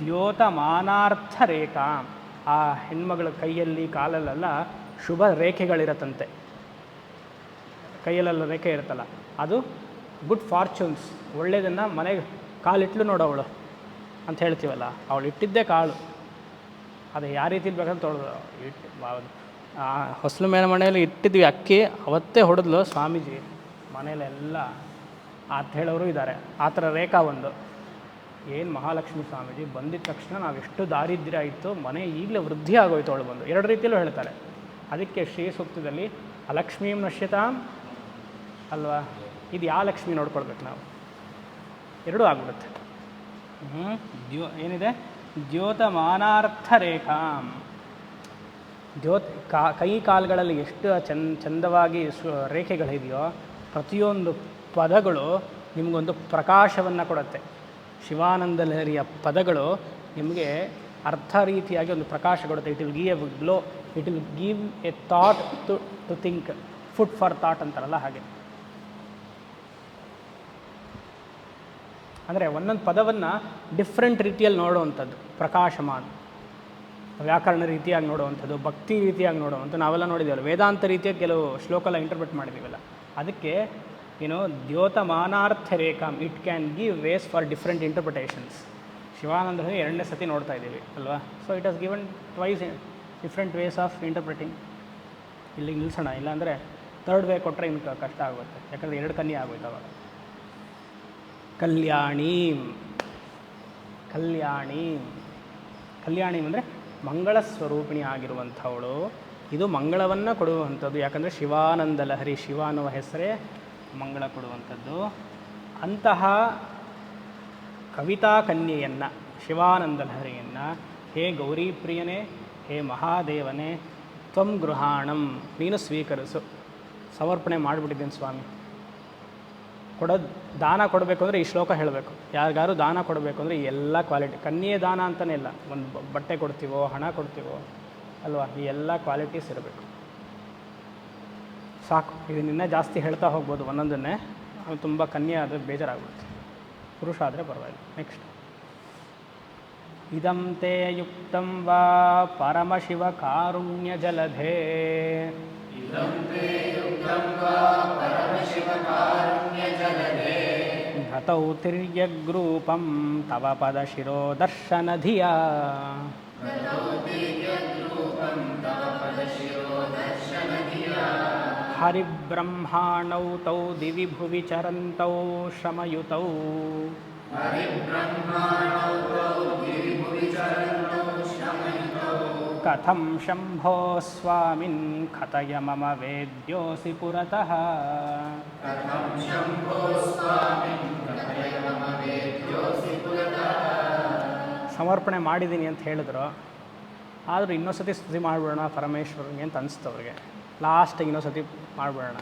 ದ್ಯೋತ ಮಾನಾರ್ಥ ರೇಖಾ. ಆ ಹೆಣ್ಮಗಳ ಕೈಯಲ್ಲಿ, ಕಾಲಲ್ಲೆಲ್ಲ ಶುಭ ರೇಖೆಗಳಿರತ್ತಂತೆ. ಕೈಯಲ್ಲೆಲ್ಲ ರೇಖೆ ಇರುತ್ತಲ್ಲ. ಅದು ಗುಡ್ ಫಾರ್ಚೂನ್ಸ್ ಒಳ್ಳೆಯದನ್ನು ಮನೆಗೆ ಕಾಲಿಟ್ಲು ನೋಡವಳು ಅಂತ ಹೇಳ್ತೀವಲ್ಲ, ಅವಳು ಇಟ್ಟಿದ್ದೇ ಕಾಳು. ಅದು ಯಾವ ರೀತಿ ಬೇಕಂತ ತೊಳೆದು ಇಟ್ಟು ಹೊಸಲು ಮೇಲೆ ಮನೆಯಲ್ಲಿ ಇಟ್ಟಿದ್ವಿ ಅಕ್ಕಿ, ಅವತ್ತೇ ಹೊಡೆದ್ಲು ಸ್ವಾಮೀಜಿ. ಮನೆಯಲ್ಲೆಲ್ಲ ಅಂತ ಹೇಳೋರು ಇದ್ದಾರೆ. ಆ ಥರ ರೇಖಾ ಒಂದು. ಏನು ಮಹಾಲಕ್ಷ್ಮಿ ಸ್ವಾಮೀಜಿ ಬಂದಿದ್ದ ತಕ್ಷಣ ನಾವು ಎಷ್ಟು ದಾರಿದ್ರ್ಯ ಆಯಿತು, ಮನೆ ಈಗಲೇ ವೃದ್ಧಿ ಆಗೋಯ್ತು ಅವಳು ಬಂದು. ಎರಡು ರೀತಿಯಲ್ಲೂ ಹೇಳ್ತಾರೆ. ಅದಕ್ಕೆ ಶ್ರೀ ಸೂಕ್ತದಲ್ಲಿ ಅಲಕ್ಷ್ಮೀಂ ನಶ್ಯತಾಂ ಅಲ್ವಾ? ಇದು ಯಾವ ಲಕ್ಷ್ಮಿ ನೋಡ್ಕೊಳ್ಬೇಕು ನಾವು? ಎರಡೂ ಆಗ್ಬಿಡುತ್ತೆ. ಹ್ಞೂ ದ್ಯೋ ಏನಿದೆ? ದ್ಯೋತಮಾನಾರ್ಥ ರೇಖಾಂ ದ್ಯೋತ್ ಕಾ, ಕೈ ಕಾಲುಗಳಲ್ಲಿ ಎಷ್ಟು ಚಂದ ಚಂದವಾಗಿ ಸು, ರೇಖೆಗಳಿದೆಯೋ ಪ್ರತಿಯೊಂದು ಪದಗಳು ನಿಮಗೊಂದು ಪ್ರಕಾಶವನ್ನು ಕೊಡುತ್ತೆ. ಶಿವಾನಂದ ಲಹರಿಯ ಪದಗಳು ನಿಮಗೆ ಅರ್ಥ ರೀತಿಯಾಗಿ ಒಂದು ಪ್ರಕಾಶ ಕೊಡುತ್ತೆ. It will give glow it will give a thought to to think food for thought ಅಂತಾರಲ್ಲ ಹಾಗೆ. ಅಂದರೆ ಒಂದೊಂದು ಪದವನ್ನು ಡಿಫ್ರೆಂಟ್ ರೀತಿಯಲ್ಲಿ ನೋಡುವಂಥದ್ದು, ಪ್ರಕಾಶಮಾನ. ವ್ಯಾಕರಣ ರೀತಿಯಾಗಿ ನೋಡುವಂಥದ್ದು, ಭಕ್ತಿ ರೀತಿಯಾಗಿ ನೋಡುವಂಥದ್ದು, ನಾವೆಲ್ಲ ನೋಡಿದ್ದೀವಲ್ಲ, ವೇದಾಂತ ರೀತಿಯ ಕೆಲವು ಶ್ಲೋಕ ಎಲ್ಲ ಇಂಟರ್ಪ್ರೆಟ್ ಮಾಡಿದ್ದೀವಲ್ಲ, ಅದಕ್ಕೆ ಏನು ದ್ಯೋತಮಾನಾರ್ಥ ರೇಖಾಮ್ it can give ways for different interpretations Shivananda ಎರಡನೇ ಸತಿ ನೋಡ್ತಾ ಇದ್ದೀವಿ, ಅಲ್ವಾ? So it as given twice different ways of interpreting ಇಲ್ಲಿ ನಿಲ್ಸೋಣ, ಇಲ್ಲಾಂದರೆ ತರ್ಡ್ ವೇ ಕೊಟ್ಟರೆ ಇನ್ನು ಕಷ್ಟ ಆಗುತ್ತೆ, ಯಾಕಂದರೆ ಎರಡು ಕನ್ನಿ ಆಗೋಯ್ತು ಅವಾಗ. ಕಲ್ಯಾಣಿ. ಕಲ್ಯಾಣಿ. ಕಲ್ಯಾಣಿ ಅಂದರೆ ಮಂಗಳ ಸ್ವರೂಪಿಣಿ ಆಗಿರುವಂಥವಳು. ಇದು ಮಂಗಳವನ್ನು ಕೊಡುವಂಥದ್ದು. ಯಾಕಂದರೆ ಶಿವಾನಂದ ಲಹರಿ ಶಿವ ಅನ್ನುವ ಹೆಸರೇ ಮಂಗಳ ಕೊಡುವಂಥದ್ದು. ಅಂತಹ ಕವಿತಾ ಕನ್ಯೆಯನ್ನು ಶಿವಾನಂದ ಲಹರಿಯನ್ನು ಹೇ ಗೌರಿಪ್ರಿಯನೇ, ಹೇ ಮಹಾದೇವನೇ, ತ್ವಂ ಗೃಹಾಣಂ, ನೀನು ಸ್ವೀಕರಿಸು. ಸಮರ್ಪಣೆ ಮಾಡಿಬಿಟ್ಟಿದ್ದೀನಿ ಸ್ವಾಮಿ. ಕೊಡೋದು ದಾನ ಕೊಡಬೇಕು ಅಂದರೆ ಈ ಶ್ಲೋಕ ಹೇಳಬೇಕು. ಯಾರಿಗಾರು ದಾನ ಕೊಡಬೇಕು ಅಂದರೆ ಈ ಎಲ್ಲ ಕ್ವಾಲಿಟಿ ಕನ್ಯೆ ದಾನ ಅಂತಲೇ ಇಲ್ಲ. ಒಂದು ಬಟ್ಟೆ ಕೊಡ್ತೀವೋ, ಹಣ ಕೊಡ್ತೀವೋ, ಅಲ್ವಾ? ಈ ಎಲ್ಲ ಕ್ವಾಲಿಟೀಸ್ ಇರಬೇಕು. ಸಾಕು. ಇದು ನಿನ್ನೆ ಜಾಸ್ತಿ ಹೇಳ್ತಾ ಹೋಗ್ಬೋದು ಒಂದೊಂದನ್ನೇ. ಅವ್ನು ತುಂಬ ಕನ್ಯೆ ಆದರೆ ಬೇಜಾರಾಗ್ಬಿಡುತ್ತೆ. ಪುರುಷ ಆದರೆ ಪರವಾಗಿಲ್ಲ. ನೆಕ್ಸ್ಟ್ ಇದಂ ತೇ ಯುಕ್ತಂ ವಾ ಪರಮಶಿವ ಕಾರುಣ್ಯ ಜಲಧೇ. तौ तिर्यग्रूपं तव पदशिरो दर्शनधिया हरिब्रह्माणौ तौ दिवि भुवि चरन्तौ श्रमयुतौ हरिब्रह्माणौ तौ दिवि भुवि चरन्तौ ಕಥಂ ಶಂಭೋ ಸ್ವಾಮಿನ್ ಕಥಯ ಮಮ ವೇದ್ಯೋಸಿ ಪುರತಃ ಸಮರ್ಪಣೆ ಮಾಡಿದ್ದೀನಿ ಅಂತ ಹೇಳಿದ್ರು. ಆದರೂ ಇನ್ನೊಂದ್ಸತಿ ಸ್ತುತಿ ಮಾಡಿಬಿಡೋಣ ಪರಮೇಶ್ವರನಿಗೆ ಅಂತ ಅನಿಸ್ತು ಅವ್ರಿಗೆ. ಲಾಸ್ಟಿಗೆ ಇನ್ನೊಂದ್ಸತಿ ಮಾಡಿಬಿಡೋಣ.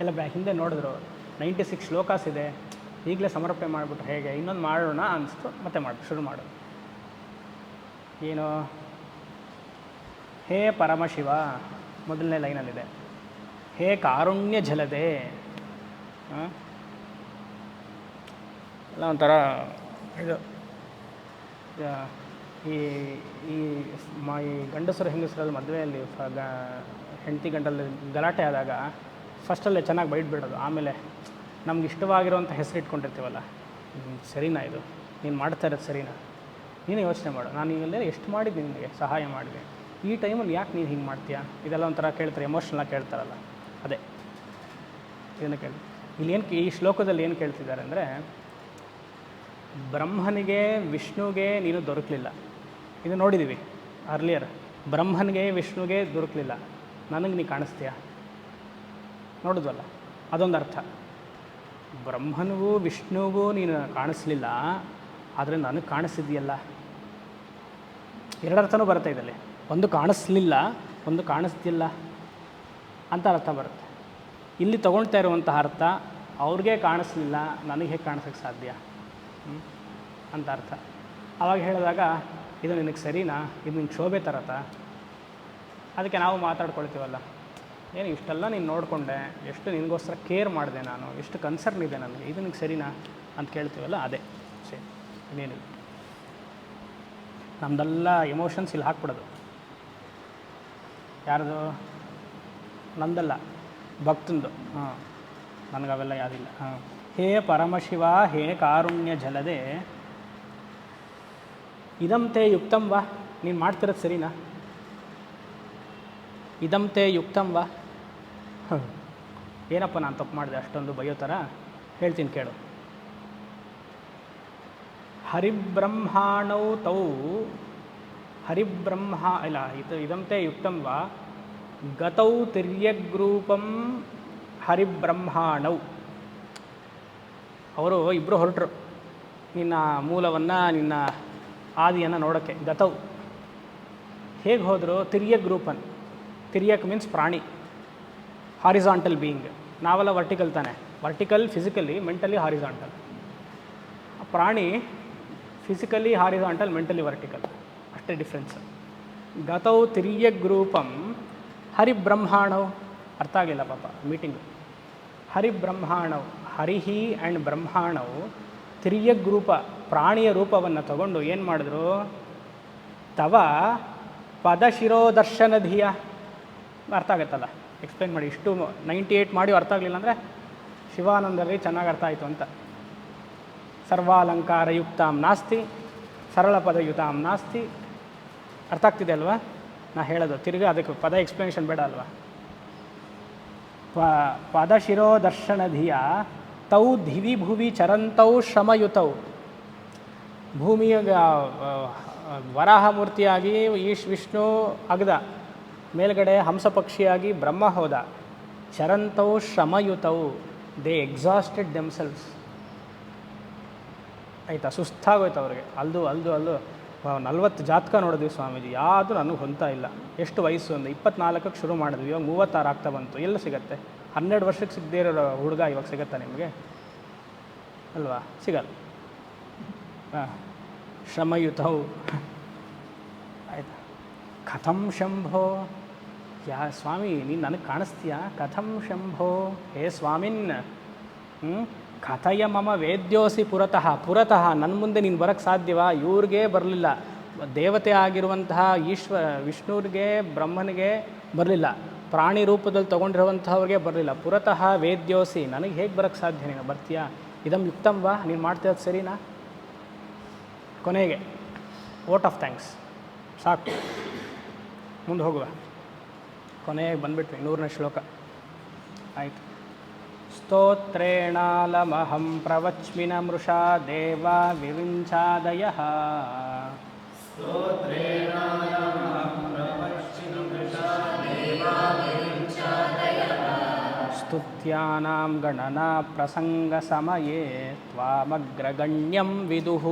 ಎಲ್ಲ ಬ್ಯಾ ಹಿಂದೆ ನೋಡಿದ್ರು ನೈಂಟಿ ಸಿಕ್ಸ್ ಶ್ಲೋಕಾಸ್ ಇದೆ. ಈಗಲೇ ಸಮರ್ಪಣೆ ಮಾಡಿಬಿಟ್ರೆ ಹೇಗೆ? ಇನ್ನೊಂದು ಮಾಡೋಣ ಅನಿಸ್ತು ಮತ್ತೆ ಮಾಡಿ ಶುರು ಮಾಡೋದು. ಏನು? ಹೇ ಪರಮಶಿವ, ಮೊದಲನೇ ಲೈನಲ್ಲಿದೆ. ಹೇ ಕಾರುಣ್ಯ ಜಲದೆ? ಎಲ್ಲ ಒಂಥರ ಇದು. ಈ ಈ ಮಾ, ಈ ಗಂಡಸರು ಹೆಂಗಸರಲ್ಲಿ ಮದುವೆಯಲ್ಲಿ ಗ, ಹೆಂಡತಿ ಗಂಡಲ್ಲಿ ಗಲಾಟೆ ಆದಾಗ ಫಸ್ಟಲ್ಲೇ ಚೆನ್ನಾಗಿ ಬೈಟ್ ಬಿಡೋದು. ಆಮೇಲೆ ನಮ್ಗೆ ಇಷ್ಟವಾಗಿರುವಂಥ ಹೆಸರು ಇಟ್ಕೊಂಡಿರ್ತೀವಲ್ಲ ಸರಿನಾ ಇದು? ನೀನು ಮಾಡ್ತಾ ಇರೋದು ಸರಿನಾ? ನೀನು ಯೋಚನೆ ಮಾಡು. ನಾನು ಇಲ್ಲೇ ಎಷ್ಟು ಮಾಡಿದ್ದೀನಿ ನಿನಗೆ? ಸಹಾಯ ಮಾಡಿದೆ. ಈ ಟೈಮಲ್ಲಿ ಯಾಕೆ ನೀನು ಹಿಂಗೆ ಮಾಡ್ತೀಯಾ? ಇದೆಲ್ಲ ಒಂಥರ ಕೇಳ್ತಾರೆ ಎಮೋಷ್ನಲಾಗಿ ಕೇಳ್ತಾರಲ್ಲ. ಅದೇ. ಇದನ್ನು ಕೇಳಿ. ಇಲ್ಲಿ ಏನು ಈ ಶ್ಲೋಕದಲ್ಲಿ ಏನು ಕೇಳ್ತಿದ್ದಾರೆ ಅಂದರೆ, ಬ್ರಹ್ಮನಿಗೆ ವಿಷ್ಣುಗೆ ನೀನು ದೊರಕಲಿಲ್ಲ. ಇದು ನೋಡಿದ್ದೀವಿ ಅರ್ಲಿಯರ್ ಬ್ರಹ್ಮನಿಗೆ ವಿಷ್ಣುಗೆ ದೊರಕಲಿಲ್ಲ. ನನಗೆ ನೀ ಕಾಣಿಸ್ತೀಯಾ? ನೋಡಿದ್ವಲ್ಲ? ಅದೊಂದು ಅರ್ಥ. ಬ್ರಹ್ಮನಿಗೂ ವಿಷ್ಣುಗೂ ನೀನು ಕಾಣಿಸ್ಲಿಲ್ಲ, ಆದರೆ ನನಗೆ ಕಾಣಿಸಿದೆಯಲ್ಲ? ಎರಡರ್ಥನೂ ಬರುತ್ತೆ ಇದರಲ್ಲಿ. ಒಂದು ಕಾಣಿಸ್ಲಿಲ್ಲ, ಒಂದು ಕಾಣಿಸ್ತಿಲ್ಲ ಅಂತ ಅರ್ಥ ಬರುತ್ತೆ. ಇಲ್ಲಿ ತಗೊಳ್ತಾ ಇರುವಂತಹ ಅರ್ಥ, ಅವ್ರಿಗೆ ಕಾಣಿಸ್ಲಿಲ್ಲ, ನನಗೆ ಹೇಗೆ ಕಾಣಿಸೋಕ್ಕೆ ಸಾಧ್ಯ? ಅಂತ ಅರ್ಥ. ಆವಾಗ ಹೇಳಿದಾಗ, ಇದು ನಿನಗೆ ಸರಿನಾ? ಇದು ನಿನ್ನ ಶೋಭೆ ತರತ್ತಾ? ಅದಕ್ಕೆ ನಾವು ಮಾತಾಡ್ಕೊಳ್ತೀವಲ್ಲ. ಏನು ಇಷ್ಟೆಲ್ಲ ನೀನು ನೋಡಿಕೊಂಡೆ, ಎಷ್ಟು ನಿನಗೋಸ್ಕರ ಕೇರ್ ಮಾಡಿದೆ ನಾನು, ಎಷ್ಟು ಕನ್ಸರ್ನ್ ಇದೆ ನನಗೆ, ಇದು ನಿನಗೆ ಸರಿನಾ? ಅಂತ ಕೇಳ್ತೀವಲ್ಲ, ಅದೇ. ಸರಿ, ಇನ್ನೇನಿಲ್ಲ. ನಮ್ಮದೆಲ್ಲ ಎಮೋಷನ್ಸ್ ಇಲ್ಲಿ ಹಾಕ್ಬಿಡೋದು. ಯಾರ್ದು? ನಂದಲ್ಲ, ಭಕ್ತಂದು. ಹಾಂ ನನಗೆ ಅವೆಲ್ಲ ಯಾವುದಿಲ್ಲ ಹಾಂ ಹೇ ಪರಮಶಿವ ಹೇ ಕಾರುಣ್ಯ ಜಲದೆ. ಇದಂತೆ ಯುಕ್ತಂ ವಾ? ನೀನು ಮಾಡ್ತಿರೋದು ಸರಿನಾ? ಇದಂತೆ ಯುಕ್ತಂ ವಾ. ಏನಪ್ಪ ನಾನು ತಪ್ಪು ಮಾಡಿದೆ? ಅಷ್ಟೊಂದು ಬಯೋ ಥರ? ಹೇಳ್ತೀನಿ ಕೇಳು. ಹರಿಬ್ರಹ್ಮಾಣೌ ತೌ ಹರಿಬ್ರಹ್ಮ, ಇಲ್ಲ, ಇದು ಇದಂತೆ ಯುಕ್ತಂ ವಾ, ಗತೌ ತಿರ್ಯಗ್ರೂಪಂ ಹರಿಬ್ರಹ್ಮಾಣೌ. ಅವರು ಇಬ್ಬರು ಹೊರಟರು. ನಿನ್ನ ಮೂಲವನ್ನು, ನಿನ್ನ ಆದಿಯನ್ನು ನೋಡೋಕ್ಕೆ, ಗತೌ. ಹೇಗೆ ಹೋದರು? ತಿರ್ಯಕ್ ಗ್ರೂಪನ್ ತಿರ್ಯಕ್ ಮೀನ್ಸ್ ಪ್ರಾಣಿ. ಹಾರಿಸಾಂಟಲ್ ಬೀಯಿಂಗ್ ನಾವೆಲ್ಲ ವರ್ಟಿಕಲ್ ತಾನೆ. ವರ್ಟಿಕಲ್ ಫಿಸಿಕಲಿ ಮೆಂಟಲಿ ಹಾರಿಸಾಂಟಲ್ ಪ್ರಾಣಿ physically horizontal mentally vertical difference ಗತೌ ತಿರಿಯ ಗ್ರೂಪಂ ಹರಿಬ್ರಹ್ಮಾಣವ್ ಅರ್ಥ ಆಗಿಲ್ಲ ಪಾಪ ಮೀಟಿಂಗು ಹರಿಬ್ರಹ್ಮಾಣವ್ ಹರಿಹಿ ಆ್ಯಂಡ್ ಬ್ರಹ್ಮಾಣವ್ ತಿರಿಯ ರೂಪ ಪ್ರಾಣಿಯ ರೂಪವನ್ನು ತಗೊಂಡು ಏನು ಮಾಡಿದ್ರು? ತವ ಪದಶಿರೋದರ್ಶನಧಿಯ. ಅರ್ಥ ಆಗುತ್ತಲ್ಲ? ಎಕ್ಸ್ಪ್ಲೈನ್ ಮಾಡಿ, ಇಷ್ಟು ನೈಂಟಿ ಏಯ್ಟ್ ಮಾಡಿ ಅರ್ಥ ಆಗಲಿಲ್ಲ ಅಂದರೆ ಶಿವಾನಂದರಲ್ಲಿ ಚೆನ್ನಾಗಿ ಅರ್ಥ ಆಯಿತು ಅಂತ. ಸರ್ವಾಲಂಕಾರಯುಕ್ತಾಂ ನಾಸ್ತಿ ಸರಳ ಪದಯುತಾಂ ನಾಸ್ತಿ ಅರ್ಥ ಆಗ್ತಿದೆ ಅಲ್ವಾ? ನಾ ಹೇಳೋದು. ತಿರ್ಗಿ ಅದಕ್ಕೆ ಪದ ಎಕ್ಸ್ಪ್ಲನೇಷನ್ ಬೇಡ ಅಲ್ವಾ? ಪ ಪದಶಿರೋದರ್ಶನಧಿಯ ತೌ ದಿವಿ ಭುವಿ ಚರಂತೌ ಶ್ರಮಯುತೌ. ಭೂಮಿಯ ವರಾಹ ಮೂರ್ತಿಯಾಗಿ ಈಶ್ ವಿಷ್ಣು ಅಗ್ದ. ಮೇಲ್ಗಡೆ ಹಂಸ ಪಕ್ಷಿಯಾಗಿ ಬ್ರಹ್ಮ ಹೋದ. ಚರಂತೌ ಶ್ರಮಯುತವು ದೇ ಎಕ್ಸಾಸ್ಟೆಡ್ ದೆಮ್ಸೆಲ್ಸ್ ಆಯಿತಾ? ಸುಸ್ತಾಗೋಯ್ತು ಅವ್ರಿಗೆ. ಅಲ್ದು ಅಲ್ದು ಅಲ್ದು. ನಲ್ವತ್ತು ಜಾತಕ ನೋಡಿದ್ವಿ ಸ್ವಾಮೀಜಿ. ಯಾವುದು ನನಗೆ ಹೊಂತ ಇಲ್ಲ. ಎಷ್ಟು ವಯಸ್ಸು ಒಂದು ಇಪ್ಪತ್ನಾಲ್ಕಕ್ಕೆ ಶುರು ಮಾಡಿದ್ವಿ, ಇವಾಗ ಮೂವತ್ತಾರು ಆಗ್ತಾ ಬಂತು. ಎಲ್ಲ ಸಿಗತ್ತೆ? ಹನ್ನೆರಡು ವರ್ಷಕ್ಕೆ ಸಿಗದೇ ಇರೋ ಹುಡುಗ ಇವಾಗ ಸಿಗತ್ತಾ ನಿಮಗೆ? ಅಲ್ವಾ? ಸಿಗಲ್ಲ. ಹಾಂ. ಶ್ರಮಯುತವು. ಆಯಿತಾ? ಕಥಂ ಶಂಭೋ. ಯಾ, ಸ್ವಾಮಿ, ನೀನು ನನಗೆ ಕಾಣಿಸ್ತೀಯಾ? ಕಥಂ ಶಂಭೋ. ಹೇ ಸ್ವಾಮಿನ್. ಹ್ಞೂ ಕಥಯ ಮಮ ವೇದ್ಯೋಸಿ ಪುರತಃ ಪುರತಃ ನನ್ನ ಮುಂದೆ ನೀನು ಬರೋಕ್ಕೆ ಸಾಧ್ಯವಾ? ಇವ್ರಿಗೆ ಬರಲಿಲ್ಲ. ದೇವತೆ ಆಗಿರುವಂತಹ ಈಶ್ವ ವಿಷ್ಣುವಿಗೆ ಬ್ರಹ್ಮನಿಗೆ ಬರಲಿಲ್ಲ. ಪ್ರಾಣಿ ರೂಪದಲ್ಲಿ ತೊಗೊಂಡಿರುವಂಥವ್ರಿಗೆ ಬರಲಿಲ್ಲ. ಪುರತಃ ವೇದ್ಯೋಸಿ, ನನಗೆ ಹೇಗೆ ಬರೋಕ್ಕೆ ಸಾಧ್ಯ ನೀನು? ಬರ್ತೀಯಾ? ಇದಂ ಯುಕ್ತಂವಾ ನೀನು ಮಾಡ್ತಿರೋದು ಸರಿನಾ? ಕೊನೆಗೆ ವೋಟ್ ಆಫ್ ಥ್ಯಾಂಕ್ಸ್ ಸಾಕು. ಮುಂದೆ ಹೋಗುವ. ಕೊನೆಗೆ ಬಂದುಬಿಟ್ವಿ. ನೂರನೇ ಶ್ಲೋಕ. ಆಯಿತು. स्तोत्रेणालमहं प्रवच्मि न मृषा देवा विविञ्चादयः। स्तुत्यानां गणनाप्रसङ्गसमये त्वामग्रगण्यं विदुः।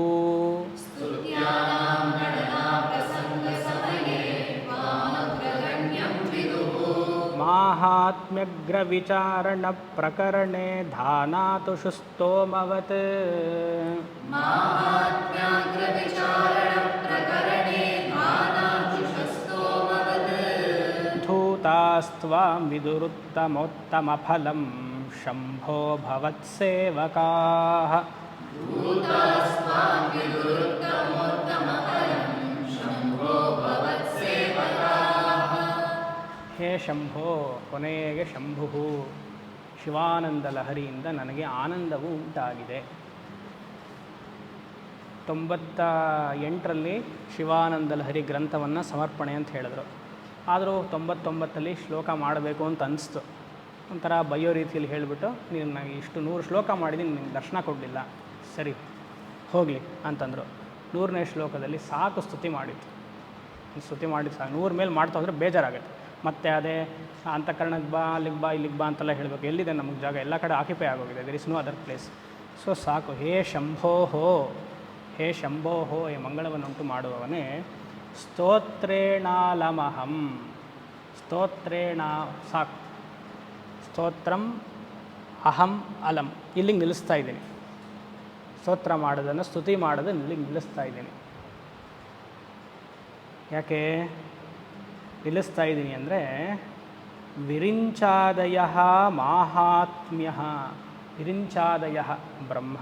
माहात्म्यग्रविचारणप्रकरणे धानातु स्तोमवत् धूतास्त्वां विदुरुत्तमोत्तमफलं शम्भो भवत्सेवकाः ಹೇ ಶಂಭೋ, ಕೊನೆಗೆ ಶಂಭು ಶಿವಾನಂದ ಲಹರಿಯಿಂದ ನನಗೆ ಆನಂದವು ಉಂಟಾಗಿದೆ. ತೊಂಬತ್ತ ಎಂಟರಲ್ಲಿ ಶಿವಾನಂದ ಲಹರಿ ಗ್ರಂಥವನ್ನು ಸಮರ್ಪಣೆ ಅಂತ ಹೇಳಿದ್ರು. ಆದರೂ ತೊಂಬತ್ತೊಂಬತ್ತಲ್ಲಿ ಶ್ಲೋಕ ಮಾಡಬೇಕು ಅಂತ ಅನಿಸ್ತು. ಒಂಥರ ಬಯ್ಯೋ ರೀತಿಯಲ್ಲಿ ಹೇಳಿಬಿಟ್ಟು, ನೀನು ನನಗೆ ಇಷ್ಟು ನೂರು ಶ್ಲೋಕ ಮಾಡಿದ್ದೀನಿ, ನಿನಗೆ ದರ್ಶನ ಕೊಡಲಿಲ್ಲ. ಸರಿ, ಹೋಗಲಿ ಅಂತಂದರು. ನೂರನೇ ಶ್ಲೋಕದಲ್ಲಿ ಸಾಕು ಸ್ತುತಿ ಮಾಡಿತ್ತು ಸ್ತುತಿ ಮಾಡಿ ಸಾಕು ನೂರ ಮೇಲೆ ಮಾಡ್ತಾ ಹೋದರೆ ಬೇಜಾರಾಗುತ್ತೆ. ಮತ್ತು ಅದೇ ಅಂತಃಕರಣಕ್ಕೆ ಬಾ, ಅಲ್ಲಿಗೆ ಬಾ, ಇಲ್ಲಿಗೆ ಬಾ ಅಂತೆಲ್ಲ ಹೇಳಬೇಕು. ಎಲ್ಲಿದೆ ನಮಗೆ ಜಾಗ? ಎಲ್ಲ ಕಡೆ ಆಕ್ಯುಪೈ ಆಗೋಗಿದೆ. There is no other place so ಸಾಕು. ಹೇ ಶಂಭೋ ಹೋ. ಹೇ ಶಂಭೋ ಹೋ ಹೇ ಮಂಗಳವನ್ನುಂಟು ಮಾಡುವವನೇ. ಸ್ತೋತ್ರೇಣಾಲಮಹಂ. ಸ್ತೋತ್ರೇಣ, ಸಾಕು. ಸ್ತೋತ್ರಂ ಅಹಂ ಅಲಂ. ಇಲ್ಲಿಗೆ ನಿಲ್ಲಿಸ್ತಾ ಇದ್ದೀನಿ. ಸ್ತೋತ್ರ ಮಾಡೋದನ್ನು ಸ್ತುತಿ ಮಾಡೋದನ್ನು ಇಲ್ಲಿಗೆ ನಿಲ್ಲಿಸ್ತಾ ಇದ್ದೀನಿ. ಯಾಕೆ? ನಿಲ್ಲಿಸ್ತಾ ಇದ್ದೀನಿ ಅಂದರೆ, ವಿರಿಂಚಾದಯ ಮಾಹಾತ್ಮ್ಯ. ವಿರಿಂಚಾದಯ ಬ್ರಹ್ಮ,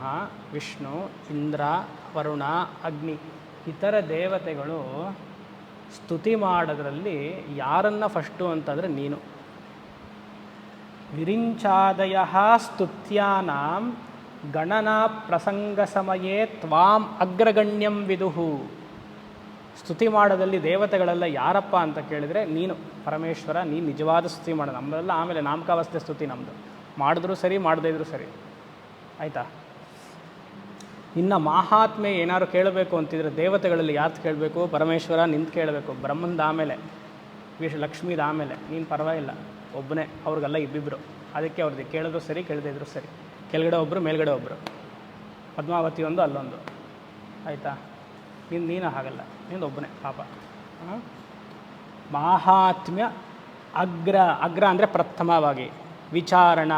ವಿಷ್ಣು, ಇಂದ್ರ, ವರುಣ, ಅಗ್ನಿ, ಇತರ ದೇವತೆಗಳು ಸ್ತುತಿ ಮಾಡೋದ್ರಲ್ಲಿ ಯಾರನ್ನ ಫಸ್ಟು ಅಂತಂದರೆ ನೀನು. ವಿರಿಂಚಾದಯ ಸ್ತುತ್ಯಾನಾಂ ಗಣನಾ ಪ್ರಸಂಗ ಸಮಯೇ ತ್ವಾಂ ಅಗ್ರಗಣ್ಯಂ ವಿದುಹು ಸ್ತುತಿ ಮಾಡೋದಲ್ಲಿ ದೇವತೆಗಳೆಲ್ಲ ಯಾರಪ್ಪ ಅಂತ ಕೇಳಿದರೆ, ನೀನು ಪರಮೇಶ್ವರ, ನೀನು ನಿಜವಾದ ಸ್ತುತಿ ಮಾಡ. ನಮ್ಮದೆಲ್ಲ ಆಮೇಲೆ ನಾಮಕಾವಸ್ಥೆ ಸ್ತುತಿ ನಮ್ಮದು ಮಾಡಿದ್ರೂ ಸರಿ, ಮಾಡದೇ ಇದ್ರೂ ಸರಿ. ಆಯಿತಾ? ಇನ್ನು ಮಾಹಾತ್ಮೆ ಏನಾದ್ರು ಕೇಳಬೇಕು ಅಂತಿದ್ರೆ ದೇವತೆಗಳಲ್ಲಿ ಯಾರು ಕೇಳಬೇಕು? ಪರಮೇಶ್ವರ ನಿಂತು ಕೇಳಬೇಕು. ಬ್ರಹ್ಮಂದ ಆಮೇಲೆ ವಿಶ್ವ ಲಕ್ಷ್ಮೀದ ಆಮೇಲೆ. ನೀನು ಪರವಾಗಿಲ್ಲ. ಒಬ್ಬನೇ, ಅವ್ರಿಗೆಲ್ಲ ಇಬ್ಬಿಬ್ಬರು ಅದಕ್ಕೆ ಅವ್ರದ್ದು ಕೇಳಿದ್ರು ಸರಿ, ಕೇಳದೇ ಇದ್ರು ಸರಿ. ಕೆಳಗಡೆ ಒಬ್ಬರು ಮೇಲ್ಗಡೆ ಒಬ್ಬರು ಪದ್ಮಾವತಿ ಒಂದು, ಅಲ್ಲೊಂದು. ಆಯಿತಾ? ನೀನು ನೀನು ಹಾಗಲ್ಲ. ಒಬ್ಬನೇ ಪಾಪ. ಮಹಾತ್ಮ್ಯ ಅಗ್ರ ಅಗ್ರ ಅಂದರೆ ಪ್ರಥಮವಾಗಿ ವಿಚಾರಣ.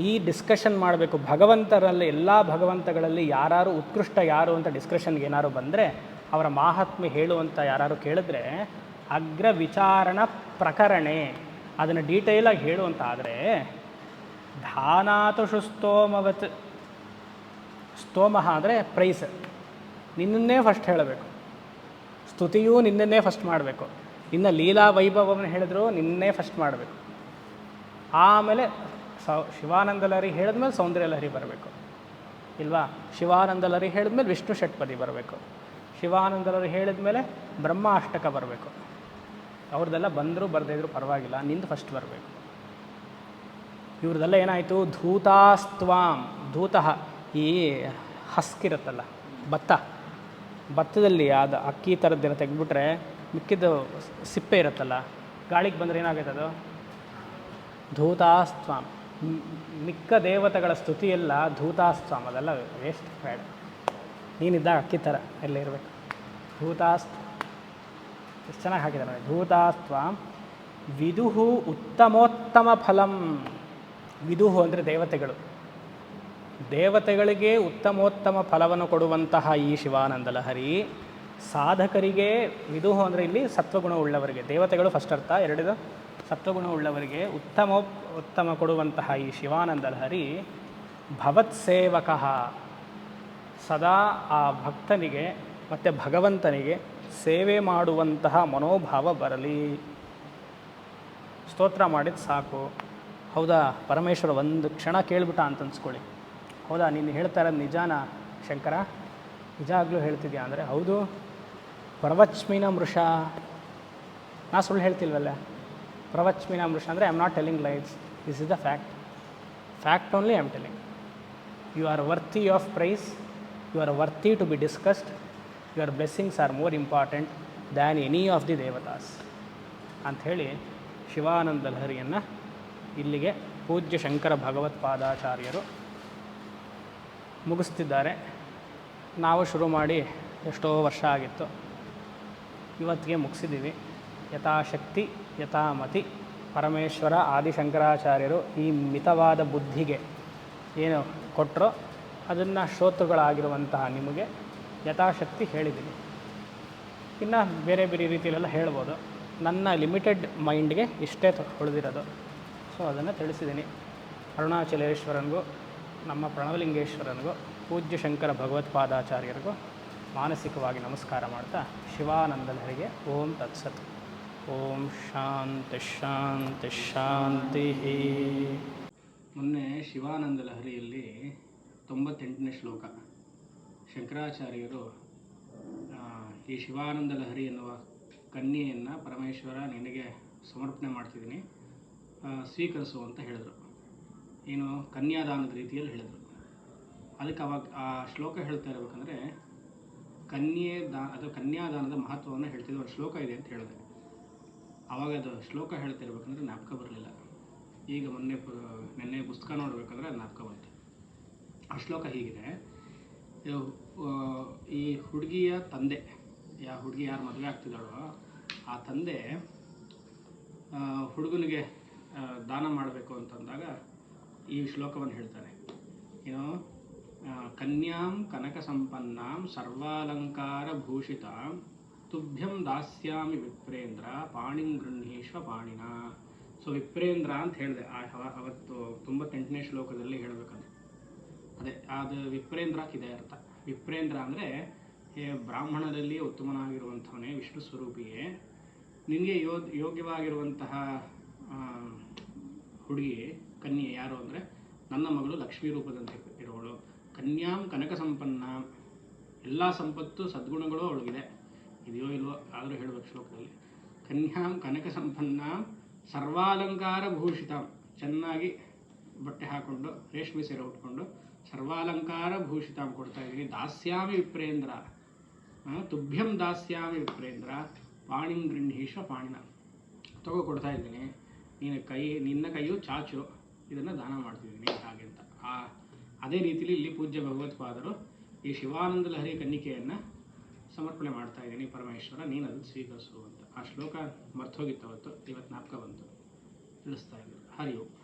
ಈ ಡಿಸ್ಕಷನ್ ಮಾಡಬೇಕು. ಭಗವಂತರಲ್ಲಿ, ಎಲ್ಲ ಭಗವಂತಗಳಲ್ಲಿ ಯಾರು ಉತ್ಕೃಷ್ಟ ಯಾರು ಅಂತ ಡಿಸ್ಕಷನ್ಗೆ ಏನಾರು ಬಂದರೆ, ಅವರ ಮಾಹಾತ್ಮ್ಯ ಹೇಳುವಂತ ಯಾರು ಕೇಳಿದ್ರೆ, ಅಗ್ರ ವಿಚಾರಣ ಪ್ರಕರಣೆ. ಅದನ್ನು ಡೀಟೇಲಾಗಿ ಹೇಳುವಂತ ಆದರೆ ಧಾನಾತು ಸ್ತೋಮವತ್ ಸ್ತೋಮಃ ಅಂದರೆ ಪ್ರೈಸ್ ನಿನ್ನನ್ನೇ ಫಸ್ಟ್ ಹೇಳಬೇಕು. ಸ್ತುತಿಯೂ ನಿನ್ನನ್ನೇ ಫಸ್ಟ್ ಮಾಡಬೇಕು. ಇನ್ನು ಲೀಲಾ ವೈಭವವನ್ನು ಹೇಳಿದ್ರು ನಿನ್ನೇ ಫಸ್ಟ್ ಮಾಡಬೇಕು. ಆಮೇಲೆ ಸೌ, ಶಿವಾನಂದ ಲಹರಿ ಹೇಳಿದ್ಮೇಲೆ ಸೌಂದರ್ಯ ಲಹರಿ ಬರಬೇಕು. ಇಲ್ವಾ? ಶಿವಾನಂದ ಲಹರಿ ಹೇಳಿದ್ಮೇಲೆ ವಿಷ್ಣು ಷಟ್ಪದಿ ಬರಬೇಕು. ಶಿವಾನಂದ ಲಹರಿ ಹೇಳಿದ್ಮೇಲೆ ಬ್ರಹ್ಮ ಅಷ್ಟಕ ಬರಬೇಕು. ಅವ್ರದ್ದೆಲ್ಲ ಬಂದರೂ ಬರದೇ ಇದ್ರು ಪರವಾಗಿಲ್ಲ, ನಿಂದು ಫಸ್ಟ್ ಬರಬೇಕು. ಇವ್ರದ್ದೆಲ್ಲ ಏನಾಯಿತು? ಧೂತಾಸ್ತ್ವಾಂ, ಧೂತಃ, ಈ ಹಸ್ಕಿರುತ್ತಲ್ಲ ಭತ್ತ ಭತ್ತದಲ್ಲಿ ಅದು ಅಕ್ಕಿ ಥರದ್ದೆಲ್ಲ ತೆಗೆದ್ಬಿಟ್ರೆ ಮಿಕ್ಕಿದ್ದು ಸಿಪ್ಪೆ ಇರುತ್ತಲ್ಲ, ಗಾಳಿಗೆ ಬಂದರೆ ಏನಾಗುತ್ತೆ ಅದು? ಧೂತಾಸ್ವಾಮ್ ಮಿಕ್ಕ ದೇವತೆಗಳ ಸ್ತುತಿಯೆಲ್ಲ ಧೂತಾಸ್ವಾಮ್ ಅದೆಲ್ಲ ವೇಸ್ಟ್ ಬೇಡ ನೀನಿದ್ದಾಗ ಅಕ್ಕಿ ಥರ ಎಲ್ಲ ಇರಬೇಕು. ಧೂತಾಸ್ತ್ ಎಷ್ಟು ಚೆನ್ನಾಗಿ ಹಾಕಿದ್ದಾರೆ ನೋಡಿ. ವಿದುಹು ಉತ್ತಮೋತ್ತಮ ಫಲಂ. ವಿದುಹು ಅಂದರೆ ದೇವತೆಗಳು. ದೇವತೆಗಳಿಗೆ ಉತ್ತಮೋತ್ತಮ ಫಲವನ್ನು ಕೊಡುವಂತಹ ಈ ಶಿವಾನಂದ ಲಹರಿ ಸಾಧಕರಿಗೆ ವಿದುಹು ಅಂದರೆ ಇಲ್ಲಿ ಸತ್ವಗುಣ ಉಳ್ಳವರಿಗೆ, ದೇವತೆಗಳು ಫಸ್ಟ್ ಅರ್ಥ ಎರಡಿದು ಸತ್ವಗುಣ ಉಳ್ಳವರಿಗೆ ಉತ್ತಮ ಉತ್ತಮ ಕೊಡುವಂತಹ ಈ ಶಿವಾನಂದ ಲಹರಿ ಭವತ್ಸೇವಕಃ ಸದಾ ಆ ಭಕ್ತನಿಗೆ ಮತ್ತು ಭಗವಂತನಿಗೆ ಸೇವೆ ಮಾಡುವಂತಹ ಮನೋಭಾವ ಬರಲಿ. ಸ್ತೋತ್ರ ಮಾಡಿದ ಸಾಕು. ಹೌದಾ? ಪರಮೇಶ್ವರ ಒಂದು ಕ್ಷಣ ಕೇಳ್ಬಿಟ್ಟ ಅಂತ ಅನ್ಸ್ಕೊಳ್ಳಿ. ಹೌದಾ? ನೀನು ಹೇಳ್ತಾ ಇರೋದು ನಿಜಾನ ಶಂಕರ? ನಿಜಾಗ್ಲೂ ಹೇಳ್ತಿದ್ಯಾ? ಅಂದರೆ ಹೌದು. ಪ್ರವಚ್ಮಿನ ಮೃಷ. ನಾ ಸುಳ್ಳು ಹೇಳ್ತಿಲ್ವಲ್ಲ? ಪ್ರವಚ್ಮಿನ ಮೃಷ ಅಂದರೆ I am not telling lies this is the fact fact only I am telling you are worthy of praise you are worthy to be discussed your blessings are more important than any of the devatas ಅಂಥೇಳಿ ಶಿವಾನಂದ ಲಹರಿಯನ್ನು ಇಲ್ಲಿಗೆ ಪೂಜ್ಯ ಶಂಕರ ಭಗವತ್ಪಾದಾಚಾರ್ಯರು ಮುಗಿಸ್ತಿದ್ದಾರೆ. ನಾವು ಶುರು ಮಾಡಿ ಎಷ್ಟೋ ವರ್ಷ ಆಗಿತ್ತು. ಇವತ್ತಿಗೆ ಮುಗಿಸಿದ್ದೀವಿ ಯಥಾಶಕ್ತಿ, ಯಥಾಮತಿ, ಪರಮೇಶ್ವರ, ಆದಿಶಂಕರಾಚಾರ್ಯರು ಈ ಮಿತವಾದ ಬುದ್ಧಿಗೆ ಏನು ಕೊಟ್ಟರೋ ಅದನ್ನು ಶ್ರೋತೃಗಳಾಗಿರುವಂತಹ ನಿಮಗೆ ಯಥಾಶಕ್ತಿ ಹೇಳಿದ್ದೀನಿ. ಇನ್ನು ಬೇರೆ ಬೇರೆ ರೀತಿಯಲ್ಲೆಲ್ಲ ಹೇಳ್ಬೋದು. ನನ್ನ ಲಿಮಿಟೆಡ್ ಮೈಂಡ್ಗೆ ಇಷ್ಟೇ ಉಳಿದಿರೋದು. ಸೊ ಅದನ್ನು ತಿಳಿಸಿದ್ದೀನಿ. ಅರುಣಾಚಲೇಶ್ವರನಿಗೂ ನಮ್ಮ ಪ್ರಣವಲಿಂಗೇಶ್ವರನಿಗೂ, ಪೂಜ್ಯ ಶಂಕರ ಭಗವತ್ಪಾದಾಚಾರ್ಯರಿಗೂ ಮಾನಸಿಕವಾಗಿ ನಮಸ್ಕಾರ ಮಾಡ್ತಾ ಶಿವಾನಂದ ಲಹರಿಗೆ ಓಂ ತತ್ಸತ್. ಓಂ ಶಾಂತಿ ಶಾಂತಿ ಶಾಂತಿ. ಮೊನ್ನೆ ಶಿವಾನಂದ ಲಹರಿಯಲ್ಲಿ ತೊಂಬತ್ತೆಂಟನೇ ಶ್ಲೋಕ. ಶಂಕರಾಚಾರ್ಯರು ಈ ಶಿವಾನಂದ ಲಹರಿ ಎನ್ನುವ ಕನ್ಯೆಯನ್ನು ಪರಮೇಶ್ವರ ನಿನಗೆ ಸಮರ್ಪಣೆ ಮಾಡ್ತಿದ್ದೀನಿ ಸ್ವೀಕರಿಸು ಅಂತ ಹೇಳಿದರು. ಏನು ಕನ್ಯಾದಾನದ ರೀತಿಯಲ್ಲಿ ಹೇಳಿದರು. ಅದಕ್ಕೆ ಅವಾಗ ಆ ಶ್ಲೋಕ ಹೇಳ್ತಾ ಇರಬೇಕಂದ್ರೆ, ಕನ್ಯೆ ದಾ, ಅದು ಕನ್ಯಾದಾನದ ಮಹತ್ವವನ್ನು ಹೇಳ್ತಿದ್ದ ಒಂದು ಶ್ಲೋಕ ಇದೆ ಅಂತ ಹೇಳಿದೆ ಅವಾಗ ಅದು ಶ್ಲೋಕ ಹೇಳ್ತಾ ಇರಬೇಕಂದ್ರೆ ನಾಪಕ ಬರಲಿಲ್ಲ. ಈಗ ಮೊನ್ನೆ ನೆನ್ನೆ ಪುಸ್ತಕ ನೋಡಬೇಕಂದ್ರೆ ಜ್ಞಾಪಕ ಬಂತು. ಆ ಶ್ಲೋಕ ಹೀಗಿದೆ. ಈ ಹುಡುಗಿಯ ತಂದೆ, ಯಾ ಹುಡುಗಿ ಯಾರು ಮದುವೆ ಆಗ್ತಿದ್ದಾಳೋ, ಆ ತಂದೆ ಹುಡುಗನಿಗೆ ದಾನ ಮಾಡಬೇಕು ಅಂತಂದಾಗ ಈ ಶ್ಲೋಕವನ್ನು ಹೇಳ್ತಾನೆ. ಏನು? ಕನ್ಯಾಂ ಕನಕ ಸಂಪನ್ನಾಂ ಸರ್ವಾಲಂಕಾರ ಭೂಷಿತಾಂ ತುಭ್ಯಂ ದಾಸ್ಯಾಮಿ ವಿಪ್ರೇಂದ್ರ ಪಾಣಿಂ ಗೃಹೀಶ್ವ ಪಾಣಿನ. ಸೊ ವಿಪ್ರೇಂದ್ರ ಅಂತ ಹೇಳಿದೆ. ಅವತ್ತು ತೊಂಬತ್ತೆಂಟನೇ ಶ್ಲೋಕದಲ್ಲಿ ಹೇಳಬೇಕಂತ. ಅದೇ, ಅದು ವಿಪ್ರೇಂದ್ರಕ್ಕಿದೆ ಅರ್ಥ. ವಿಪ್ರೇಂದ್ರ ಅಂದರೆ ಬ್ರಾಹ್ಮಣರಲ್ಲಿ ಉತ್ತಮನಾಗಿರುವಂಥವನೇ, ವಿಷ್ಣು ಸ್ವರೂಪಿಯೇ. ನಿನಗೆ ಯೋ ಯೋಗ್ಯವಾಗಿರುವಂತಹ ಹುಡುಗಿ ಕನ್ಯೆ ಯಾರು ಅಂದರೆ ನನ್ನ ಮಗಳು ಲಕ್ಷ್ಮೀ ರೂಪದಂತೆ ಇರೋಳು ಕನ್ಯಾಂ ಕನಕ ಸಂಪನ್ನ. ಎಲ್ಲ ಸಂಪತ್ತು ಸದ್ಗುಣಗಳು ಅವಳಿಗಿದೆ. ಇದೆಯೋ ಇಲ್ವೋ ಆದರೂ ಹೇಳಬೇಕು ಶ್ಲೋಕದಲ್ಲಿ. ಕನ್ಯಾಂ ಕನಕ ಸಂಪನ್ನ ಸರ್ವಾಲಂಕಾರ ಭೂಷಿತ. ಚೆನ್ನಾಗಿ ಬಟ್ಟೆ ಹಾಕೊಂಡು, ರೇಷ್ಮೆ ಸೀರೆ ಉಟ್ಕೊಂಡು ಸರ್ವಾಲಂಕಾರ ಭೂಷಿತಾಂ ಕೊಡ್ತಾ ಇದ್ದೀನಿ. ದಾಸ್ಯಾಮಿ ವಿಪ್ರೇಂದ್ರ. ತುಭ್ಯಂ ದಾಸ್ಯಾಮಿ ವಿಪ್ರೇಂದ್ರ. ಪಾಣಿಂ ಗೃಣೀಶ ಪಾಣಿನ. ತಗೋ ಕೊಡ್ತಾ ಇದ್ದೀನಿ. ನಿನ್ನ ಕೈ, ನಿನ್ನ ಕೈಯು ಚಾಚು. ಇದನ್ನು ದಾನ ಮಾಡ್ತಿದ್ದೀನಿ ಹಾಗೆ ಅಂತ. ಆ, ಅದೇ ರೀತಿಯಲ್ಲಿ ಇಲ್ಲಿ ಪೂಜ್ಯ ಭಗವತ್ಪಾದರು ಈ ಶಿವಾನಂದ ಲಹರಿ ಕನ್ನಿಕೆಯನ್ನು ಸಮರ್ಪಣೆ ಮಾಡ್ತಾ ಇದ್ದೀನಿ ಪರಮೇಶ್ವರ, ನೀನು ಅದನ್ನು ಸ್ವೀಕರಿಸು ಅಂತ. ಆ ಶ್ಲೋಕ ಮರ್ತೋಗಿತ್ತು ಅವತ್ತು, ಇವತ್ತು ಜ್ಞಾಪಕ ಬಂತು. ತಿಳಿಸ್ತಾ ಇದ್ದರು ಹರಿ ಓಂ